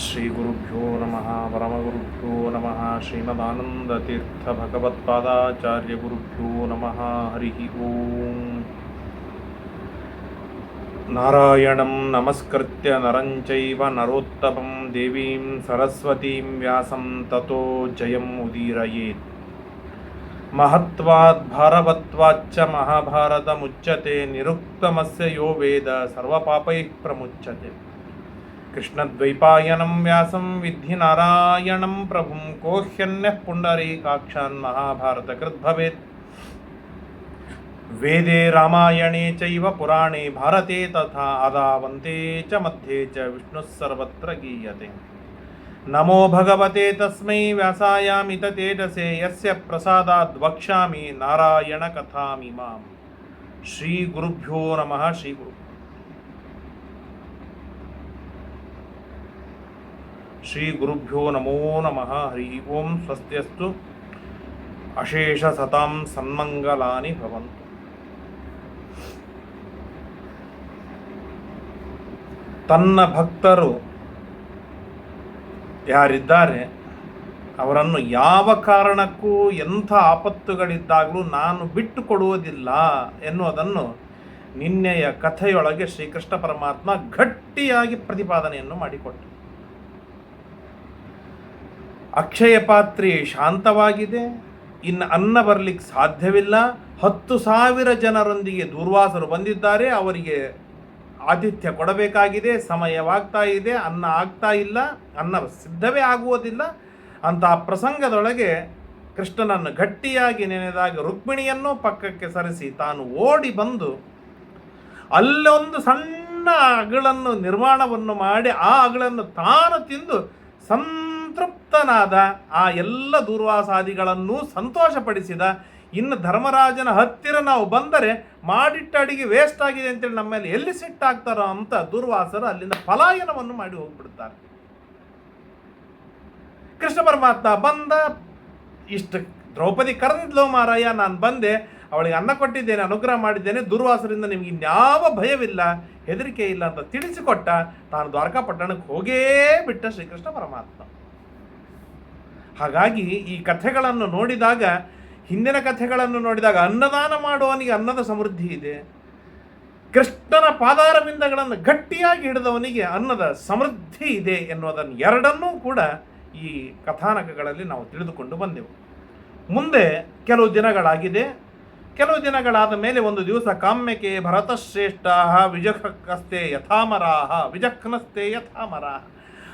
श्रीगुरुभ्यो नमः परमगुरुभ्यो नमः श्रीमदानन्दतीर्थभगवत्पादाचार्यगुरुभ्यो नमः हरिः ॐ नारायणं नमस्कृत्य नरं चैव नरोत्तमं देवीं सरस्वतीं व्यासं ततो जयम् उदीरयेत्। महत्वात् भारवत्वाच्च महाभारतमुच्यते निरुक्तमस्य यो वेद सर्वपापैः प्रमुच्यते। కృష్ణద్వైపాయనం వ్యాసం విద్ధి నారాయణం ప్రభుం కోహ్యన్యః పుండరీకాక్షాన్ మహాభారతకృద్భవేత్ వేదే రామాయణే చైవ పురాణే భారతే తథా ఆదావంతే చ మధ్యే చ విష్ణుः సర్వత్ర గీయతే. నమో భగవతే తస్మై వ్యాసాయామిత తేజసే యస్య ప్రసాదాద్ వక్ష్యామి నారాయణ కథామి మాం. శ్రీ గురుభ్యో నమ శ్రీ గురు ಶ್ರೀ ಗುರುಭ್ಯೋ ನಮೋ ನಮಃ. ಹರಿ ಓಂ ಸ್ವಸ್ತ್ಯಸ್ತು. ಅಶೇಷ ಸತಾಂ ಸನ್ಮಂಗಲಾನಿ ಭವಂತು. ತನ್ನ ಭಕ್ತರು ಯಾರಿದ್ದಾರೆ, ಅವರನ್ನು ಯಾವ ಕಾರಣಕ್ಕೂ ಎಂಥ ಆಪತ್ತುಗಳಿದ್ದಾಗಲೂ ನಾನು ಬಿಟ್ಟು ಕೊಡುವುದಿಲ್ಲ ಎನ್ನುವುದನ್ನು ನಿನ್ನೆಯ ಕಥೆಯೊಳಗೆ ಶ್ರೀಕೃಷ್ಣ ಪರಮಾತ್ಮ ಗಟ್ಟಿಯಾಗಿ ಪ್ರತಿಪಾದನೆಯನ್ನು ಮಾಡಿಕೊಟ್ಟು ಅಕ್ಷಯ ಪಾತ್ರೆ ಶಾಂತವಾಗಿದೆ. ಇನ್ನು ಅನ್ನ ಬರಲಿಕ್ಕೆ ಸಾಧ್ಯವಿಲ್ಲ. ಹತ್ತು ಸಾವಿರ ಜನರೊಂದಿಗೆ ದುರ್ವಾಸರು ಬಂದಿದ್ದಾರೆ. ಅವರಿಗೆ ಆತಿಥ್ಯ ಕೊಡಬೇಕಾಗಿದೆ. ಸಮಯವಾಗ್ತಾ ಇದೆ. ಅನ್ನ ಆಗ್ತಾ ಇಲ್ಲ. ಅನ್ನ ಸಿದ್ಧವೇ ಆಗುವುದಿಲ್ಲ. ಅಂತಹ ಪ್ರಸಂಗದೊಳಗೆ ಕೃಷ್ಣನನ್ನು ಗಟ್ಟಿಯಾಗಿ ನೆನೆದಾಗ ರುಕ್ಮಿಣಿಯನ್ನು ಪಕ್ಕಕ್ಕೆ ಸರಿಸಿ ತಾನು ಓಡಿ ಬಂದು ಅಲ್ಲೊಂದು ಸಣ್ಣ ಅಗಳನ್ನು ನಿರ್ಮಾಣವನ್ನು ಮಾಡಿ ಆ ಅಗಳನ್ನು ತಾನು ತಿಂದು ಸಂತೃಪ್ತನಾದ ಆ ಎಲ್ಲ ದೂರ್ವಾಸಾದಿಗಳನ್ನು ಸಂತೋಷಪಡಿಸಿದ, ಇನ್ನು ಧರ್ಮರಾಜನ ಹತ್ತಿರ ನಾವು ಬಂದರೆ ಮಾಡಿಟ್ಟ ಅಡಿಗೆ ವೇಸ್ಟ್ ಆಗಿದೆ ಅಂತೇಳಿ ನಮ್ಮ ಮೇಲೆ ಎಲ್ಲಿ ಸಿಟ್ಟಾಗ್ತಾರೋ ಅಂತ ದುರ್ವಾಸರು ಅಲ್ಲಿಂದ ಪಲಾಯನವನ್ನು ಮಾಡಿ ಹೋಗ್ಬಿಡ್ತಾರೆ. ಕೃಷ್ಣ ಪರಮಾತ್ಮ ಬಂದ, ಇಷ್ಟು ದ್ರೌಪದಿ ಕರೆದಿದ್ಲು ಮಾರಾಯ, ನಾನು ಬಂದೆ, ಅವಳಿಗೆ ಅನ್ನ ಕೊಟ್ಟಿದ್ದೇನೆ, ಅನುಗ್ರಹ ಮಾಡಿದ್ದೇನೆ, ದುರ್ವಾಸರಿಂದ ನಿಮ್ಗೆ ಇನ್ಯಾವ ಭಯವಿಲ್ಲ, ಹೆದರಿಕೆ ಇಲ್ಲ ಅಂತ ತಿಳಿಸಿಕೊಟ್ಟ, ತಾನು ದ್ವಾರಕಾಪಟ್ಟಣಕ್ಕೆ ಹೋಗೇ ಬಿಟ್ಟ ಶ್ರೀಕೃಷ್ಣ ಪರಮಾತ್ಮ. ಹಾಗಾಗಿ ಈ ಕಥೆಗಳನ್ನು ನೋಡಿದಾಗ, ಹಿಂದಿನ ಕಥೆಗಳನ್ನು ನೋಡಿದಾಗ ಅನ್ನದಾನ ಮಾಡುವವನಿಗೆ ಅನ್ನದ ಸಮೃದ್ಧಿ ಇದೆ. ಕೃಷ್ಣನ ಪಾದಾರವಿಂದಗಳನ್ನು ಗಟ್ಟಿಯಾಗಿ ಹಿಡಿದವನಿಗೆ ಅನ್ನದ ಸಮೃದ್ಧಿ ಇದೆ ಎನ್ನುವುದನ್ನು ಎರಡನ್ನೂ ಕೂಡ ಈ ಕಥಾನಕಗಳಲ್ಲಿ ನಾವು ತಿಳಿದುಕೊಂಡು ಬಂದೆವು. ಮುಂದೆ ಕೆಲವು ದಿನಗಳಾಗಿದೆ. ಕೆಲವು ದಿನಗಳಾದ ಮೇಲೆ ಒಂದು ದಿವಸ ಕಾಮ್ಯಕೆ ಭರತಶ್ರೇಷ್ಠ ವಿಜಖಸ್ತೆ ಯಥಾಮರಾಹ ವಿಜಕ್ನಸ್ತೆ ಯಥಾಮರಾಹ.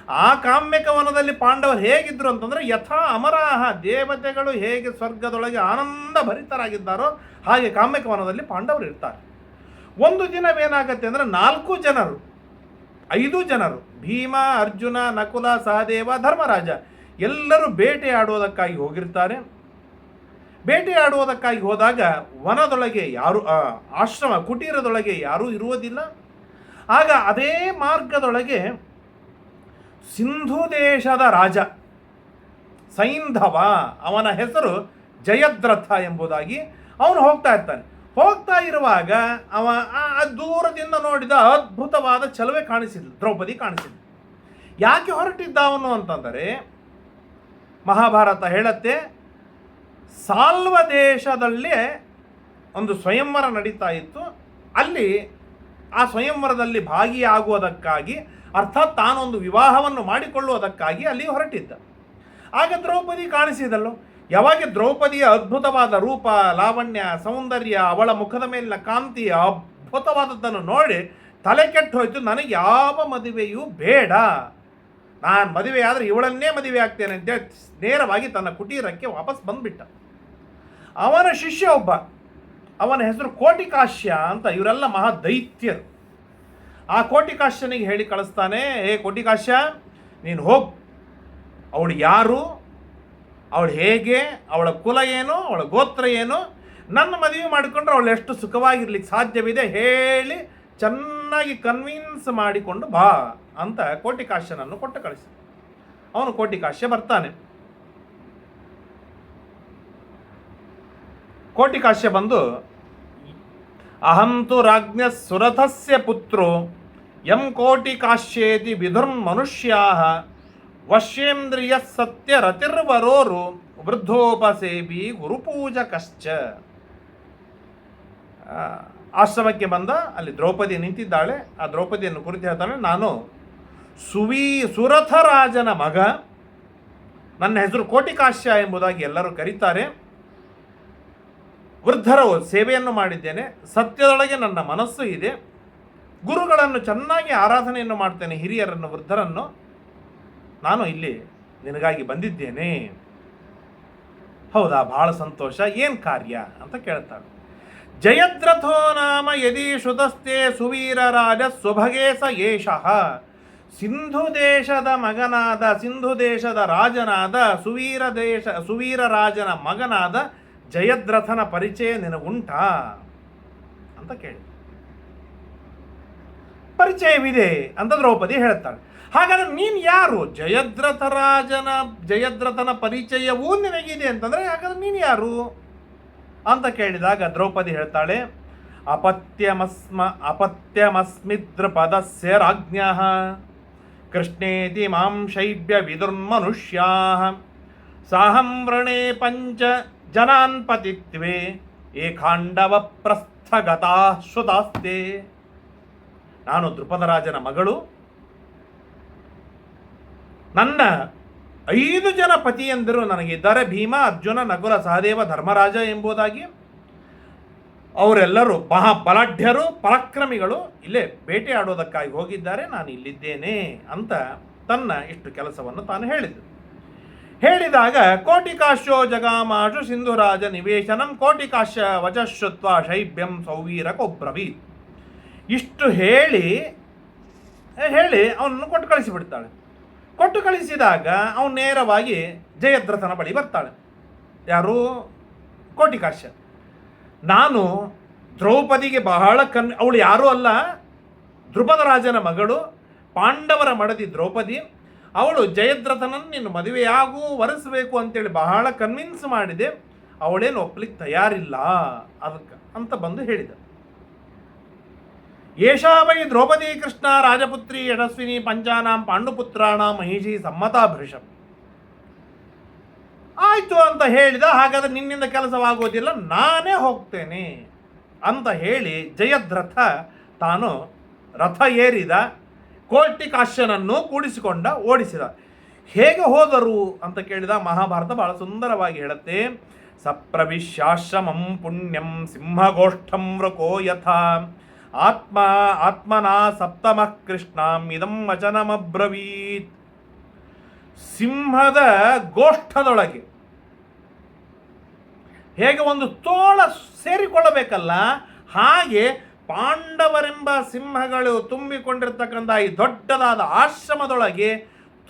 ಆ ಕಾಮ್ಯಕ ವನದಲ್ಲಿ ಪಾಂಡವರು ಹೇಗಿದ್ರು ಅಂತಂದ್ರೆ ಯಥಾ ಅಮರಾಹ ದೇವತೆಗಳು ಹೇಗೆ ಸ್ವರ್ಗದೊಳಗೆ ಆನಂದ ಭರಿತರಾಗಿದ್ದಾರೋ ಹಾಗೆ ಕಾಮ್ಯಕ ವನದಲ್ಲಿ ಪಾಂಡವರು ಇರ್ತಾರೆ. ಒಂದು ದಿನವೇನಾಗತ್ತೆ ಅಂದ್ರೆ ನಾಲ್ಕು ಜನರು, ಐದು ಜನರು, ಭೀಮ, ಅರ್ಜುನ, ನಕುಲ, ಸಹದೇವ, ಧರ್ಮರಾಜ ಎಲ್ಲರೂ ಬೇಟೆಯಾಡುವುದಕ್ಕಾಗಿ ಹೋಗಿರ್ತಾರೆ. ಬೇಟೆಯಾಡುವುದಕ್ಕಾಗಿ ಹೋದಾಗ ವನದೊಳಗೆ ಯಾರು ಆಶ್ರಮ ಕುಟೀರದೊಳಗೆ ಯಾರೂ ಇರುವುದಿಲ್ಲ. ಆಗ ಅದೇ ಮಾರ್ಗದೊಳಗೆ ಸಿಂಧು ದೇಶದ ರಾಜ ಸೈಂಧವ, ಅವನ ಹೆಸರು ಜಯದ್ರಥ ಎಂಬುದಾಗಿ ಅವನು ಹೋಗ್ತಾ ಇರ್ತಾನೆ. ಹೋಗ್ತಾ ಇರುವಾಗ ಅವ ಆ ದೂರದಿಂದ ನೋಡಿದ ಅದ್ಭುತವಾದ ಚಲುವೆ ಕಾಣಿಸಿದ್ಲು, ದ್ರೌಪದಿ ಕಾಣಿಸಿದ್ಲು. ಯಾಕೆ ಹೊರಟಿದ್ದ ಅವನು ಅಂತಂದರೆ, ಮಹಾಭಾರತ ಹೇಳತ್ತೆ ಸಾಲ್ವ ದೇಶದಲ್ಲಿ ಒಂದು ಸ್ವಯಂವರ ನಡೀತಾ ಇತ್ತು. ಅಲ್ಲಿ ಆ ಸ್ವಯಂವರದಲ್ಲಿ ಭಾಗಿಯಾಗುವುದಕ್ಕಾಗಿ ಅರ್ಥಾತ್ ತಾನೊಂದು ವಿವಾಹವನ್ನು ಮಾಡಿಕೊಳ್ಳುವುದಕ್ಕಾಗಿ ಅಲ್ಲಿ ಹೊರಟಿದ್ದ. ಆಗ ದ್ರೌಪದಿ ಕಾಣಿಸಿದಳು ಯಾವಾಗ ದ್ರೌಪದಿಯ ಅದ್ಭುತವಾದ ರೂಪ, ಲಾವಣ್ಯ, ಸೌಂದರ್ಯ, ಅವಳ ಮುಖದ ಮೇಲಿನ ಕಾಂತಿ, ಅದ್ಭುತವಾದದ್ದನ್ನು ನೋಡಿ ತಲೆ ಕೆಟ್ಟು ಹೋಯ್ತು. ನನಗೆ ಯಾವ ಮದುವೆಯೂ ಬೇಡ. ನಾನು ಮದುವೆ ಆದರೆ ಇವಳನ್ನೇ ಮದುವೆ ಆಗ್ತೇನೆ ಅಂತೇಳಿ ನೇರವಾಗಿ ತನ್ನ ಕುಟೀರಕ್ಕೆ ವಾಪಸ್ ಬಂದುಬಿಟ್ಟ. ಅವನ ಶಿಷ್ಯ ಒಬ್ಬ, ಅವನ ಹೆಸರು ಕೋಟಿಕಾಶ್ಯ ಅಂತ ಇವರೆಲ್ಲ ಮಹಾ ದೈತ್ಯರು ಆ ಕೋಟಿಕಾಶ್ಯನಿಗೆ ಹೇಳಿ ಕಳಿಸ್ತಾನೆ, ಹೇ ಕೋಟಿಕಾಶ್ಯ ನೀನು ಹೋಗು. ಅವಳು ಯಾರು? ಅವಳು ಹೇಗೆ? ಅವಳ ಕುಲ ಏನು? ಅವಳ ಗೋತ್ರ ಏನು? ನನ್ನ ಮದುವೆ ಮಾಡಿಕೊಂಡ್ರೆ ಅವಳು ಎಷ್ಟು ಸುಖವಾಗಿರ್ಲಿಕ್ಕೆ ಸಾಧ್ಯವಿದೆ ಹೇಳಿ ಚೆನ್ನಾಗಿ ಕನ್ವಿನ್ಸ್ ಮಾಡಿಕೊಂಡು ಬಾ ಅಂತ ಕೋಟಿಕಾಶ್ಯನನ್ನು ಕೊಟ್ಟು ಕಳಿಸಿ ಅವನು ಕೋಟಿಕಾಶ್ಯ ಬರ್ತಾನೆ. ಕೋಟಿಕಾಶ್ಯ ಬಂದು ಅಹಂತು ರಾಜ್ಞ ಸುರಥಸ್ಯ ಪುತ್ರೋ ಯಂ ಕೋಟಿ ಕಾಶ್ಯೇತಿ ವಿಧುರ್ಮನುಷ್ಯಾ ವಶ್ಯೇಂದ್ರಿಯ ಸತ್ಯರತಿರ್ವರೋರು ವೃದ್ಧೋಪಸೇಬಿ ಗುರುಪೂಜಕಶ್ಚ ಆಶ್ರಮಕ್ಕೆ ಬಂದ, ಅಲ್ಲಿ ದ್ರೌಪದಿ ನಿಂತಿದ್ದಾಳೆ. ಆ ದ್ರೌಪದಿಯನ್ನು ಕುರಿತು ಹೇಳ್ತಾಳೆ ನಾನು ಸುವೀ, ಸುರಥರಾಜನ ಮಗ. ನನ್ನ ಹೆಸರು ಕೋಟಿಕಾಶ್ಯ ಎಂಬುದಾಗಿ ಎಲ್ಲರೂ ಕರೀತಾರೆ. ವೃದ್ಧರ ಸೇವೆಯನ್ನು ಮಾಡಿದ್ದೇನೆ. ಸತ್ಯದೊಳಗೆ ನನ್ನ ಮನಸ್ಸು ಇದೆ. ಗುರುಗಳನ್ನು ಚೆನ್ನಾಗಿ ಆರಾಧನೆಯನ್ನು ಮಾಡ್ತೇನೆ, ಹಿರಿಯರನ್ನು, ವೃದ್ಧರನ್ನು. ನಾನು ಇಲ್ಲಿ ನಿನಗಾಗಿ ಬಂದಿದ್ದೇನೆ. ಹೌದಾ ಬಹಳ ಸಂತೋಷ. ಏನು ಕಾರ್ಯ ಅಂತ ಕೇಳ್ತಾಳೆ. ಜಯದ್ರಥೋ ನಾಮ ಯದಿ ಶುತಸ್ತೆ ಸುವೀರ ರಾಜ ಸುಭಗೇಸ ಯೇಷಃ ಸಿಂಧು ದೇಶದ ಮಗನಾದ, ಸಿಂಧು ದೇಶದ ರಾಜನಾದ, ಸುವೀರ ದೇಶ, ಸುವೀರ ರಾಜನ ಮಗನಾದ ಜಯದ್ರಥನ ಪರಿಚಯ ನಿನಗುಂಟಾ? ಅಂತ ಕೇಳಿ. ಪರಿಚಯವಿದೆ ಅಂತ ದ್ರೌಪದಿ ಹೇಳ್ತಾಳೆ ಹಾಗಾದ್ರೆ ನೀನು ಯಾರು? ಜಯದ್ರಥ ರಾಜನ ಜಯದ್ರಥನ ಪರಿಚಯವೂ ನಿನಗಿದೆ ಅಂತಂದ್ರೆ ಹಾಗಾದ್ರೆ ನೀನು ಯಾರು? ಅಂತ ಕೇಳಿದಾಗ ದ್ರೌಪದಿ ಹೇಳ್ತಾಳೆ, ಅಪತ್ಯಮಸ್ಮ ಅಪತ್ಯಮಸ್ಮಿದ್ರ ಪದಸ್ಯ ರಾಜ್ಞ ಕೃಷ್ಣೇತಿ ಮಾಂ ಶೈಬ್ಯ ವಿದುರ್ಮನುಷ್ಯಾ ಸಾಹಂ ವೃಣೇ ಪಂಚ ಜನಾನ್ ಪತಿತ್ವೇ ಏಕಾಂಡವ ಪ್ರಸ್ಥಗತಾ ನಾನು ದೃಪದರಾಜನ ಮಗಳು. ನನ್ನ ಐದು ಜನ ಪತಿಯೆಂದರು ನನಗಿದ್ದಾರೆ. ಭೀಮ, ಅರ್ಜುನ ನಕುಲ ಸಹದೇವ, ಧರ್ಮರಾಜ ಎಂಬುದಾಗಿ. ಅವರೆಲ್ಲರೂ ಮಹಾಬಲಾಢ್ಯರು, ಪರಾಕ್ರಮಿಗಳು. ಇಲ್ಲೇ ಬೇಟೆ ಆಡೋದಕ್ಕಾಗಿ ಹೋಗಿದ್ದಾರೆ. ನಾನು ಇಲ್ಲಿದ್ದೇನೆ ಅಂತ ತನ್ನ ಇಷ್ಟು ಕೆಲಸವನ್ನು ತಾನು ಹೇಳಿದ್ದು. ಹೇಳಿದಾಗ ಕೋಟಿಕಾಶ್ಯೋ ಜಗಾಮಾಶು ಸಿಂಧುರಾಜ ನಿವೇಶನಂ ಕೋಟಿಕಾಶ್ಯ ವಚಶ್ರುತ್ವ ಶೈಭ್ಯಂ ಸೌವೀರ ಕೊಬ್ರವೀತ್. ಇಷ್ಟು ಹೇಳಿ ಹೇಳಿ, ಅವನನ್ನು ಕೊಟ್ಟು ಕಳಿಸಿಬಿಡ್ತಾಳೆ. ಕೊಟ್ಟು ಕಳಿಸಿದಾಗ ಅವನು ನೇರವಾಗಿ ಜಯದ್ರಥನ ಬಳಿ ಬರ್ತಾಳೆ. ಯಾರು? ಕೋಟಿಕಾಶ್ಯ. ನಾನು ದ್ರೌಪದಿಗೆ ಬಹಳ ಕನ್, ಅವಳು ಯಾರೂ ಅಲ್ಲ. ಧ್ರುಪದ ರಾಜನ ಮಗಳು, ಪಾಂಡವರ ಮಡದಿ ದ್ರೌಪದಿ. ಅವಳು ಜಯದ್ರಥನನ್ನು ನೀನು ಮದುವೆಯಾಗೂ ವರೆಸಬೇಕು ಅಂತೇಳಿ ಬಹಳ ಕನ್ವಿನ್ಸ್ ಮಾಡಿದೆ. ಅವಳೇನು ಒಪ್ಪಲಿಕ್ಕೆ ತಯಾರಿಲ್ಲ, ಅದಕ್ಕೆ ಅಂತ ಬಂದು ಹೇಳಿದ. ಏಷಾ ವೈ ದ್ರೌಪದಿ ಕೃಷ್ಣ ರಾಜಪುತ್ರಿ ಯಶಸ್ವಿನಿ ಪಂಚಾನಾಂ ಪಾಂಡುಪುತ್ರಾಣ ಮಹಿಷಿ ಸಮ್ಮತಾಭೃಷಂ ಆಯಿತು ಅಂತ ಹೇಳಿದ ಹಾಗಾದ್ರೆ ನಿನ್ನಿಂದ ಕೆಲಸವಾಗೋದಿಲ್ಲ ನಾನೇ ಹೋಗ್ತೇನೆ ಅಂತ ಹೇಳಿ ಜಯದ್ರಥ ತಾನು ರಥ ಏರಿದ ಕೋಟಿಕಾಶ್ಯನನ್ನು ಕೂಡಿಸಿಕೊಂಡ, ಓಡಿಸಿದ. ಹೇಗೆ ಹೋದರು ಅಂತ ಕೇಳಿದ ಮಹಾಭಾರತ ಬಹಳ ಸುಂದರವಾಗಿ ಹೇಳುತ್ತೆ. ಸಪ್ರವಿಶ್ಯಾಶ್ರಮಂ ಪುಣ್ಯಂ ಸಿಂಹಗೋಷ್ಠಂ ವೃಕೋ ಯಥಾ. ಆತ್ಮ ಆತ್ಮನಾ ಸಪ್ತಮ ಕೃಷ್ಣಾಂ ಇದಂ ವಚನಮಬ್ರವೀತ್. ಸಿಂಹದ ಗೋಷ್ಠದೊಳಗೆ ಹೇಗೆ ಒಂದು ತೋಳ ಸೇರಿಕೊಳ್ಳಬೇಕಲ್ಲ, ಹಾಗೆ ಪಾಂಡವರೆಂಬ ಸಿಂಹಗಳು ತುಂಬಿಕೊಂಡಿರ್ತಕ್ಕಂಥ ಈ ದೊಡ್ಡದಾದ ಆಶ್ರಮದೊಳಗೆ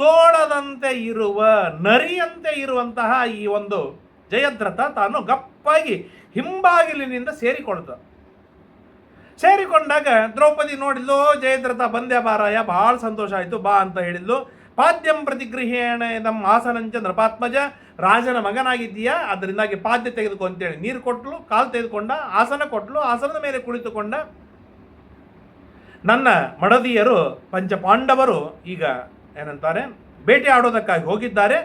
ತೋಳದಂತೆ ಇರುವ, ನರಿಯಂತೆ ಇರುವಂತಹ ಈ ಒಂದು ಜಯದ್ರಥ ತಾನು ಗಪ್ಪಾಗಿ ಹಿಂಬಾಗಿಲಿನಿಂದ ಸೇರಿಕೊಳ್ತ ಸೇರಿಕೊಂಡಾಗ ದ್ರೌಪದಿ ನೋಡಿದ್ಲು, ಜಯದ್ರಥ ಬಂದೆ ಬಾರಾಯ ಭಾಳ ಸಂತೋಷ ಆಯಿತು, ಬಾ ಅಂತ ಹೇಳಿದ್ಲು. ಪಾದ್ಯಂ ಪ್ರತಿಗೃಹೇಣ ನಮ್ಮ ಆಸನಂಚ ನೃಪಾತ್ಮಜ, ರಾಜನ ಮಗನಾಗಿದ್ದೀಯಾ? ಅದರಿಂದಾಗಿ ಪಾದ್ಯ ತೆಗೆದುಕೊ ಅಂತೇಳಿ ನೀರು ಕೊಟ್ಟಲು ಕಾಲು ತೆಗೆದುಕೊಂಡ, ಆಸನ ಕೊಟ್ಟಲು ಆಸನದ ಮೇಲೆ ಕುಳಿತುಕೊಂಡ. ನನ್ನ ಮಡದಿಯರು, ಪಂಚಪಾಂಡವರು ಈಗ ಏನಂತಾರೆ, ಬೇಟೆ ಆಡೋದಕ್ಕಾಗಿ ಹೋಗಿದ್ದಾರೆ.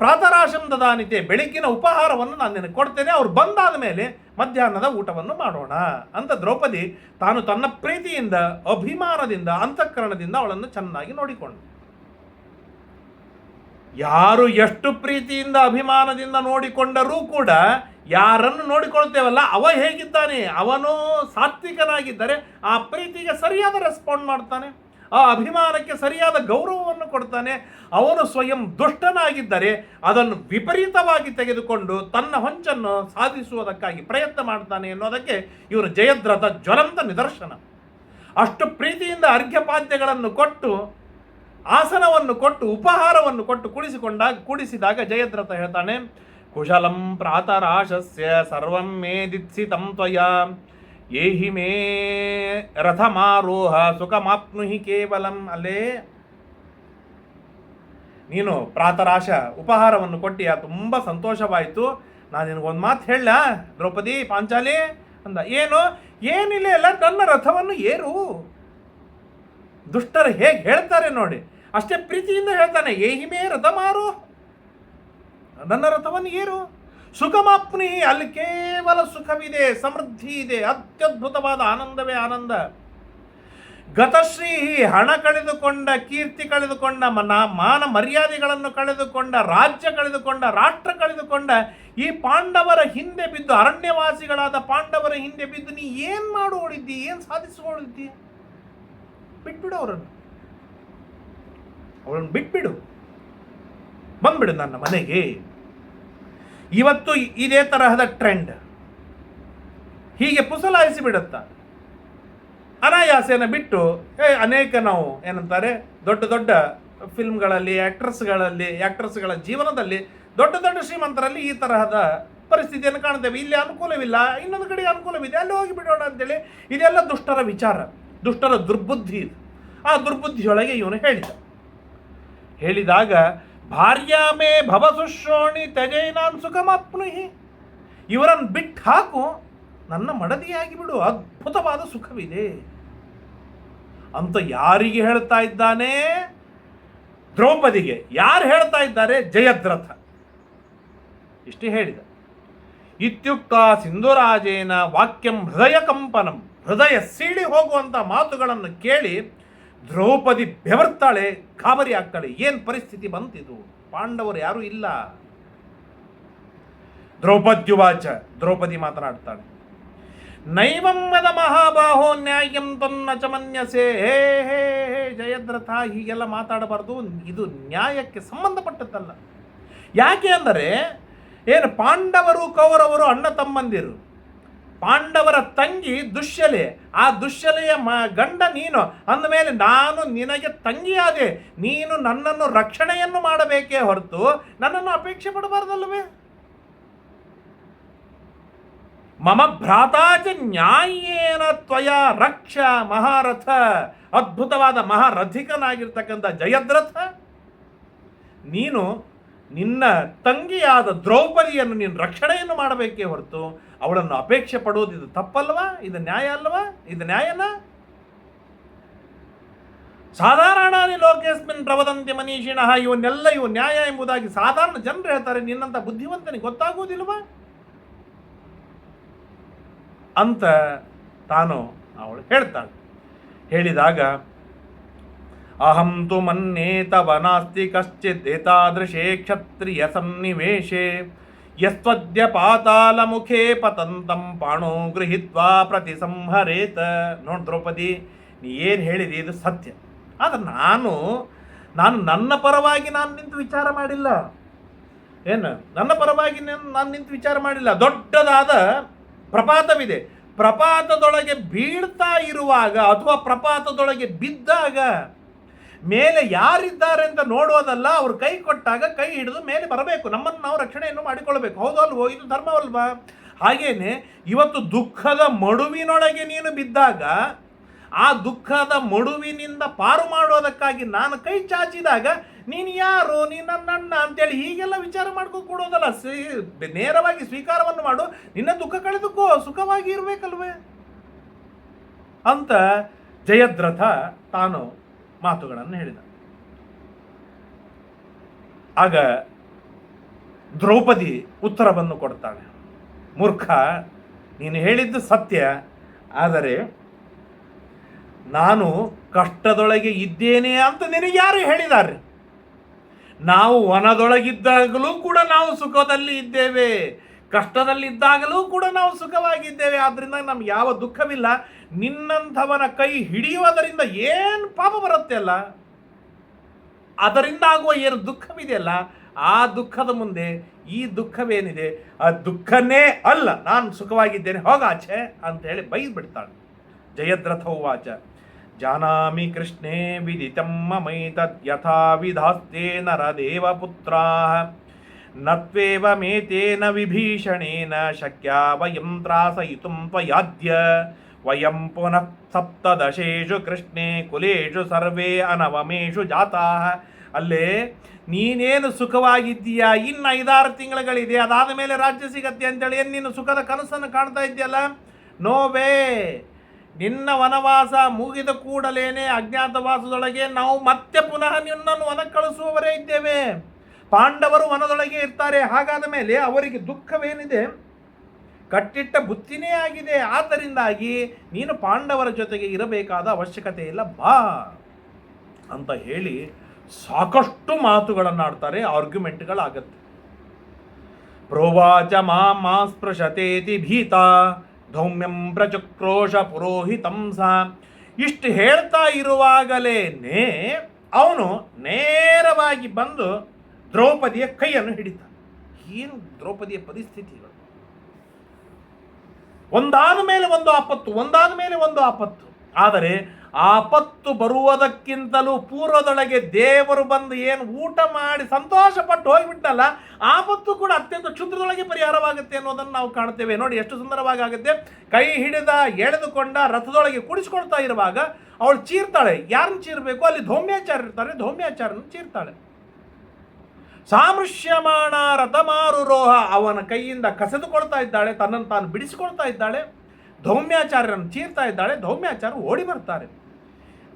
ಪ್ರಾತರಾಶಂ ದದಾನಿತೆ ಬೆಳಗ್ಗಿನ ಉಪಹಾರವನ್ನು ನಾನು ನಿನಗೆ ಕೊಡ್ತೇನೆ. ಅವ್ರು ಬಂದಾದ ಮೇಲೆ ಮಧ್ಯಾಹ್ನದ ಊಟವನ್ನು ಮಾಡೋಣ ಅಂತ ದ್ರೌಪದಿ ತಾನು ತನ್ನ ಪ್ರೀತಿಯಿಂದ, ಅಭಿಮಾನದಿಂದ, ಅಂತಃಕರಣದಿಂದ ಅವಳನ್ನು ಚೆನ್ನಾಗಿ ನೋಡಿಕೊಂಡು ಯಾರು ಎಷ್ಟು ಪ್ರೀತಿಯಿಂದ, ಅಭಿಮಾನದಿಂದ ನೋಡಿಕೊಂಡರೂ ಕೂಡ ಯಾರನ್ನು ನೋಡಿಕೊಳ್ತೇವಲ್ಲ, ಅವ ಹೇಗಿದ್ದಾನೆ, ಅವನು ಸಾತ್ವಿಕನಾಗಿದ್ದರೆ ಆ ಪ್ರೀತಿಗೆ ಸರಿಯಾದ ರೆಸ್ಪಾಂಡ್ ಮಾಡ್ತಾನೆ. ಆ ಅಭಿಮಾನಕ್ಕೆ ಸರಿಯಾದ ಗೌರವವನ್ನು ಕೊಡ್ತಾನೆ. ಅವನು ಸ್ವಯಂ ದುಷ್ಟನಾಗಿದ್ದರೆ ಅದನ್ನು ವಿಪರೀತವಾಗಿ ತೆಗೆದುಕೊಂಡು ತನ್ನ ಹೊಂಚನ್ನು ಸಾಧಿಸುವುದಕ್ಕಾಗಿ ಪ್ರಯತ್ನ ಮಾಡ್ತಾನೆ ಎನ್ನುವುದಕ್ಕೆ ಇವನು ಜಯದ್ರಥ ಜ್ವಲಂತ ನಿದರ್ಶನ. ಅಷ್ಟು ಪ್ರೀತಿಯಿಂದ ಅರ್ಘ್ಯಪಾದ್ಯಗಳನ್ನು ಕೊಟ್ಟು, ಆಸನವನ್ನು ಕೊಟ್ಟು, ಉಪಹಾರವನ್ನು ಕೊಟ್ಟು ಕುಡಿಸಿಕೊಂಡಾಗ ಕುಡಿಸಿದಾಗ ಜಯದ್ರಥ ಹೇಳ್ತಾನೆ, ಕುಶಲಂ ಪ್ರಾತರಾಶಸ್ಯ ಸರ್ವಂ ಮೇ ದಿತ್ಸಿತಂ ತ್ವಯಾ. ಏಹಿ ಮೇ ರಥಮಾರೋಹ ಸುಖಮಾಪ್ನುಹಿ ಕೇವಲಂ ಅಲ್ಲೇ. ನೀನು ಪ್ರಾತರಾಶ ಉಪಹಾರವನ್ನು ಕೊಟ್ಟಿಯ ತುಂಬ ಸಂತೋಷವಾಯಿತು. ನಾನು ನಿನಗೊಂದು ಮಾತು ಹೇಳ, ದ್ರೌಪದಿ ಪಾಂಚಾಲಿ, ಅಂದ, ಏನು? ಏನಿಲ್ಲ, ಎಲ್ಲ ನನ್ನ ರಥವನ್ನು ಏರು. ದುಷ್ಟರು ಹೇಗೆ ಹೇಳ್ತಾರೆ ನೋಡಿ. ಅಷ್ಟೇ ಪ್ರೀತಿಯಿಂದ ಹೇಳ್ತಾನೆ ಏಹಿಮೇ ರಥ ಮಾರು ನನ್ನ ರಥವನ್ನು ಏರು. ಸುಖಮಾಪ್ನಿ, ಅಲ್ಲಿ ಕೇವಲ ಸುಖವಿದೆ ಸಮೃದ್ಧಿ ಇದೆ ಅತ್ಯದ್ಭುತವಾದ ಆನಂದವೇ ಆನಂದ. ಗತಶ್ರೀ ಹಣ ಕಳೆದುಕೊಂಡ, ಕೀರ್ತಿ ಕಳೆದುಕೊಂಡ ಮನ ಮಾನ ಮರ್ಯಾದೆಗಳನ್ನು ಕಳೆದುಕೊಂಡ, ರಾಜ್ಯ ಕಳೆದುಕೊಂಡ, ರಾಷ್ಟ್ರ ಕಳೆದುಕೊಂಡ, ಈ ಪಾಂಡವರ ಹಿಂದೆ ಬಿದ್ದು, ಅರಣ್ಯವಾಸಿಗಳಾದ ಪಾಂಡವರ ಹಿಂದೆ ಬಿದ್ದು, ನೀ ಏನು ಮಾಡೋಳಿದ್ದಿ ಏನು ಸಾಧಿಸ್ಕೊಳ್ಳಿದ್ದಿ ಬಿಟ್ಬಿಡು ಅವರನ್ನು. ಅವಳನ್ನು ಬಿಟ್ಬಿಡು. ಬಂದ್ಬಿಡು ನನ್ನ ಮನೆಗೆ. ಇವತ್ತು ಇದೇ ತರಹದ ಟ್ರೆಂಡ್. ಹೀಗೆ ಪುಸಲಾಯಿಸಿ ಬಿಡುತ್ತ. ಅನಾಯಾಸೆಯನ್ನು ಬಿಟ್ಟು ಅನೇಕ ನಾವು ಏನಂತಾರೆ, ದೊಡ್ಡ ದೊಡ್ಡ ಫಿಲ್ಮ್ಗಳಲ್ಲಿ ಆ್ಯಕ್ಟ್ರಸ್ಗಳಲ್ಲಿ ಆ್ಯಕ್ಟ್ರಸ್ಗಳ ಜೀವನದಲ್ಲಿ ದೊಡ್ಡ ದೊಡ್ಡ ಶ್ರೀಮಂತರಲ್ಲಿ ಈ ತರಹದ ಪರಿಸ್ಥಿತಿಯನ್ನು ಕಾಣ್ತೇವೆ. ಇಲ್ಲಿ ಅನುಕೂಲವಿಲ್ಲ, ಇನ್ನೊಂದು ಕಡೆ ಅನುಕೂಲವಿದೆ. ಅಲ್ಲಿ ಹೋಗಿ ಬಿಡೋಣ ಅಂತೇಳಿ ಇದೆಲ್ಲ ದುಷ್ಟರ ವಿಚಾರ, ದುಷ್ಟರ ದುರ್ಬುದ್ಧಿ ಇದು. ಆ ದುರ್ಬುದ್ಧಿಯೊಳಗೆ ಇವನು ಹೇಳಿದ. ಹೇಳಿದಾಗ ಭಾರ್ಯಾಮೇ ಭವಸುಶ್ರೋಣಿ ತ್ಯಜೈನಾನ್ ಸುಖಮಾಪ್ನುಹಿ. ಇವರನ್ನು ಬಿಟ್ಟು ಹಾಕು ನನ್ನ ಮಡದಿಯಾಗಿ ಬಿಡು ಅದ್ಭುತವಾದ ಸುಖವಿದೆ. ಅಂತ ಯಾರಿಗೆ ಹೇಳ್ತಾ ಇದ್ದಾನೆ? ದ್ರೌಪದಿಗೆ. ಯಾರು ಹೇಳ್ತಾ ಇದ್ದಾರೆ? ಜಯದ್ರಥ. ಇಷ್ಟೇ ಹೇಳಿದ. ಇತ್ಯುಕ್ತ ಸಿಂಧುರಾಜೇನ ವಾಕ್ಯಂ ಹೃದಯ ಕಂಪನಂ ಹೃದಯ ಸೀಳಿ ಹೋಗುವಂಥ ಮಾತುಗಳನ್ನು ಕೇಳಿ ದ್ರೌಪದಿ ಬೆವರ್ತಾಳೆ ಗಾಬರಿ ಆಗ್ತಾಳೆ. ಏನು ಪರಿಸ್ಥಿತಿ ಬಂತಿದು? ಪಾಂಡವರು ಯಾರೂ ಇಲ್ಲ. ದ್ರೌಪದ್ಯುವಾಚ ದ್ರೌಪದಿ ಮಾತನಾಡ್ತಾಳೆ. ನೈವಮ್ಮದ ಮಹಾಬಾಹೋ ನ್ಯಾಯಂ ತನ್ನ ಚಮನ್ಯಸೆ. ಹೇ ಹೇ ಹೇ, ಜಯದ್ರಥ, ಹೀಗೆಲ್ಲ ಮಾತಾಡಬಾರ್ದು. ಇದು ನ್ಯಾಯಕ್ಕೆ ಸಂಬಂಧಪಟ್ಟದ್ದಲ್ಲ. ಯಾಕೆ ಅಂದರೆ, ಏನು ಪಾಂಡವರು, ಕೌರವರು, ಅಣ್ಣ ತಮ್ಮಂದಿರು ಪಾಂಡವರ ತಂಗಿ ದುಶ್ಯಲೆ, ಆ ದುಶ್ಯಲೆಯ ಮ ಗಂಡ ನೀನು, ಅಂದಮೇಲೆ ನಾನು ನಿನಗೆ ತಂಗಿಯಾದೆ, ನೀನು ನನ್ನನ್ನು ರಕ್ಷಣೆಯನ್ನು ಮಾಡಬೇಕೇ ಹೊರತು ನನ್ನನ್ನು ಅಪೇಕ್ಷೆ ಪಡಬಾರ್ದಲ್ವೇ ಮಮ ಭ್ರಾತಾಚ ನ್ಯಾಯೇನ ತ್ವಯ ರಕ್ಷ ಮಹಾರಥ, ಅದ್ಭುತವಾದ ಮಹಾರಥಿಕನಾಗಿರ್ತಕ್ಕಂಥ ಜಯದ್ರಥ. ನೀನು ನಿನ್ನ ತಂಗಿಯಾದ ದ್ರೌಪದಿಯನ್ನು ನೀನು ರಕ್ಷಣೆಯನ್ನು ಮಾಡಬೇಕೇ ಹೊರತು ಅವಳನ್ನು ಅಪೇಕ್ಷೆ ಪಡೋದು ಇದು ತಪ್ಪಲ್ವಾ? ಇದು ನ್ಯಾಯ ಅಲ್ವಾ? ಇದು ನ್ಯಾಯನ? ಸಾಧಾರಣಾನಿ ಲೋಕೇಸ್ಮಿನ್ ರವದಂತೆ ಮನೀಷಿಣಃ ಇವನ್ನೆಲ್ಲ ಇವು ನ್ಯಾಯ ಎಂಬುದಾಗಿ ಸಾಧಾರಣ ಜನರು ಹೇಳ್ತಾರೆ. ನಿನ್ನಂತ ಬುದ್ಧಿವಂತನಿಗೆ ಗೊತ್ತಾಗುವುದಿಲ್ವಾ? ಅಂತ ತಾನು ಅವಳು ಹೇಳ್ತಾಳೆ. ಹೇಳಿದಾಗ, ಅಹಂ ತು ತವ ನಾಸ್ತಿ ಕಶ್ಚಿತ್ ಏತಾದೃಶೇ ಕ್ಷತ್ರಿಯ ಸನ್ನಿವೇಶೆ ಯಸ್ತ್ವದ್ಯ ಪಾತಾಲ ಮುಖೇ ಪತಂತಂ ಪಾಣೋ ಗೃಹಿತ್ವಾ ಪ್ರತಿ ಸಂಹರೇತ ನೋಡಿ ದ್ರೌಪದಿ, ನೀ ಏನು ಹೇಳಿದೆ ಇದು ಸತ್ಯ. ಆದ್ರೆ ನಾನು ನಾನು ನನ್ನ ಪರವಾಗಿ ನಾನು ನಿಂತು ವಿಚಾರ ಮಾಡಿಲ್ಲ. ಏನು? ನನ್ನ ಪರವಾಗಿ ನಾನು ನಿಂತು ವಿಚಾರ ಮಾಡಿಲ್ಲ. ದೊಡ್ಡದಾದ ಪ್ರಪಾತವಿದೆ. ಪ್ರಪಾತದೊಳಗೆ ಬೀಳ್ತಾ ಇರುವಾಗ ಅಥವಾ ಪ್ರಪಾತದೊಳಗೆ ಬಿದ್ದಾಗ ಮೇಲೆ ಯಾರಿದ್ದಾರೆ ಅಂತ ನೋಡೋದಲ್ಲ, ಅವ್ರು ಕೈ ಕೊಟ್ಟಾಗ ಕೈ ಹಿಡಿದು ಮೇಲೆ ಬರಬೇಕು. ನಮ್ಮನ್ನು ನಾವು ರಕ್ಷಣೆಯನ್ನು ಮಾಡಿಕೊಳ್ಬೇಕು ಹೌದು ಅಲ್ವೋ ಇದು ಧರ್ಮವಲ್ವಾ? ಹಾಗೇನೆ, ಇವತ್ತು ದುಃಖದ ಮಡುವಿನೊಳಗೆ ನೀನು ಬಿದ್ದಾಗ, ಆ ದುಃಖದ ಮಡುವಿನಿಂದ ಪಾರು ಮಾಡೋದಕ್ಕಾಗಿ ನಾನು ಕೈ ಚಾಚಿದಾಗ, ನೀನು ಯಾರು? ನೀನು ನನ್ನ ಅಣ್ಣ ಅಂತೇಳಿ ಹೀಗೆಲ್ಲ ವಿಚಾರ ಮಾಡ್ಕೋ ಕೊಡೋದಲ್ಲ. ನೇರವಾಗಿ ಸ್ವೀಕಾರವನ್ನು ಮಾಡು. ನಿನ್ನ ದುಃಖ ಕಳೆದುಕೋ. ಸುಖವಾಗಿ ಇರಬೇಕಲ್ವೇ? ಅಂತ ಜಯದ್ರಥ ತಾನು ಮಾತುಗಳನ್ನು ಹೇಳಿದ. ಆಗ ದ್ರೌಪದಿ ಉತ್ತರವನ್ನು ಕೊಡ್ತಾಳೆ ಮೂರ್ಖ, ನೀನು ಹೇಳಿದ್ದು ಸತ್ಯ, ಆದರೆ ನಾನು ಕಷ್ಟದೊಳಗೆ ಇದ್ದೇನೆ ಅಂತ ನಿನಗೆ ಯಾರು ಹೇಳಿದ್ದಾರೆ? ನಾವು ವನದೊಳಗಿದ್ದಾಗಲೂ ಕೂಡ ನಾವು ಸುಖದಲ್ಲಿ ಇದ್ದೇವೆ. ಕಷ್ಟದಲ್ಲಿದ್ದಾಗಲೂ ಕೂಡ ನಾವು ಸುಖವಾಗಿದ್ದೇವೆ. ಆದ್ದರಿಂದ ನಮ್ಗೆ ಯಾವ ದುಃಖವಿಲ್ಲ. ನಿನ್ನಂಥವನ ಕೈ ಹಿಡಿಯುವುದರಿಂದ ಏನು ಪಾಪ ಬರುತ್ತೆ ಅಲ್ಲ? ಅದರಿಂದ ಆಗುವ ಏನು ದುಃಖವಿದೆಯಲ್ಲ, ಆ ದುಃಖದ ಮುಂದೆ ಈ ದುಃಖವೇನಿದೆ? ಆ ದುಃಖನೇ ಅಲ್ಲ, ನಾನು ಸುಖವಾಗಿದ್ದೇನೆ, ಹೋಗಾಚೆ ಅಂತ ಹೇಳಿ ಬೈದು ಬಿಡ್ತಾಳೆ ಜಯದ್ರಥ ಉವಾಚ ಜಾನಾಮಿ ಕೃಷ್ಣೇ ವಿದಿತಂ ಮಮೈತದ್ ನರ ವಿಧಾಸ್ತೆ ಪುತ್ರ ನತ್ವೇವ ಮೇತೇನ ವಿಭೀಷಣೇನ ಶಕ್ಯಾವ ವಯಂ ವಯಂ ಪುನಃ ಸಪ್ತದಶೇಷು ಕೃಷ್ಣೇ ಕುಲೇಶು ಸರ್ವೇ ಅನವಮೇಶು ಜಾತಾ ಅಲ್ಲೇ, ನೀನೇನು ಸುಖವಾಗಿದ್ದೀಯಾ? ಇನ್ನು ಐದಾರು ತಿಂಗಳುಗಳಿದೆ. ಅದಾದ ಮೇಲೆ ರಾಜ್ಯ ಸಿಗತ್ತೆ ಅಂತೇಳಿ ಏನು ನೀನು ಸುಖದ ಕನಸನ್ನು ಕಾಣ್ತಾ ಇದ್ದೀಯಲ್ಲ? ನೋವೇ ನಿನ್ನ ವನವಾಸ ಮುಗಿದ ಕೂಡಲೇನೆ ಅಜ್ಞಾತವಾಸದೊಳಗೆ ನಾವು ಮತ್ತೆ ಪುನಃ ನಿನ್ನನ್ನು ವನ ಕಳಿಸುವವರೇ ಇದ್ದೇವೆ. ಪಾಂಡವರು ವನದೊಳಗೆ ಇರ್ತಾರೆ. ಹಾಗಾದ ಮೇಲೆ ಅವರಿಗೆ ದುಃಖವೇನಿದೆ? ಕಟ್ಟಿಟ್ಟ ಬುತ್ತಿನೇ ಆಗಿದೆ. ಆದ್ದರಿಂದಾಗಿ ನೀನು ಪಾಂಡವರ ಜೊತೆಗೆ ಇರಬೇಕಾದ ಅವಶ್ಯಕತೆ ಇಲ್ಲ. ಬಾ ಅಂತ ಹೇಳಿ ಸಾಕಷ್ಟು ಮಾತುಗಳನ್ನು ಆಡ್ತಾರೆ. ಆರ್ಗ್ಯುಮೆಂಟ್ಗಳಾಗತ್ತೆ. ಪ್ರೋವಾಚ ಮಾ ಭೀತ ಧೌಮ್ಯಂ ಪ್ರಚಕ್ರೋಶ ಪುರೋಹಿತಂ ಸ. ಇಷ್ಟು ಹೇಳ್ತಾ ಇರುವಾಗಲೇನೆ ಅವನು ನೇರವಾಗಿ ಬಂದು ದ್ರೌಪದಿಯ ಕೈಯನ್ನು ಹಿಡಿತಾನೆ. ಏನು ದ್ರೌಪದಿಯ ಪರಿಸ್ಥಿತಿಗಳು ಒಂದಾದ ಮೇಲೆ ಒಂದು ಆಪತ್ತು, ಒಂದಾದ ಮೇಲೆ ಒಂದು ಆಪತ್ತು. ಆದರೆ ಆಪತ್ತು ಬರುವುದಕ್ಕಿಂತಲೂ ಪೂರ್ವದೊಳಗೆ ದೇವರು ಬಂದು ಏನು ಊಟ ಮಾಡಿ ಸಂತೋಷಪಟ್ಟು ಹೋಗಿಬಿಟ್ಟಲ್ಲ ಆಪತ್ತು ಕೂಡ ಅತ್ಯಂತ ಕ್ಷುದ್ರದೊಳಗೆ ಪರಿಹಾರವಾಗುತ್ತೆ ಅನ್ನೋದನ್ನು ನಾವು ಕಾಣ್ತೇವೆ. ನೋಡಿ, ಎಷ್ಟು ಸುಂದರವಾಗಿ ಆಗುತ್ತೆ. ಕೈ ಹಿಡಿದ, ಎಳೆದುಕೊಂಡ, ರಥದೊಳಗೆ ಕುಡಿಸ್ಕೊಳ್ತಾ ಇರುವಾಗ ಅವಳು ಚೀರ್ತಾಳೆ. ಯಾರನ್ನು ಚೀರಬೇಕು? ಅಲ್ಲಿ ಧೋಮ್ಯಾಚಾರ ಇರ್ತಾರೆ. ಧೌಮ್ಯಾಚಾರ್ಯನ ಚೀರ್ತಾಳೆ. ಸಾಮೃಶ್ಯಮಾಣ ರಥಮಾರುರೋಹ ಅವನ ಕೈಯಿಂದ ಕಸೆದುಕೊಳ್ತಾ ಇದ್ದಾಳೆ, ತನ್ನನ್ನು ತಾನು ಬಿಡಿಸಿಕೊಳ್ತಾ ಇದ್ದಾಳೆ, ಧೌಮ್ಯಾಚಾರ್ಯರನ್ನು ಚೀರ್ತಾ ಇದ್ದಾಳೆ ಧೌಮ್ಯಾಚಾರ್ಯ ಓಡಿ ಬರ್ತಾರೆ.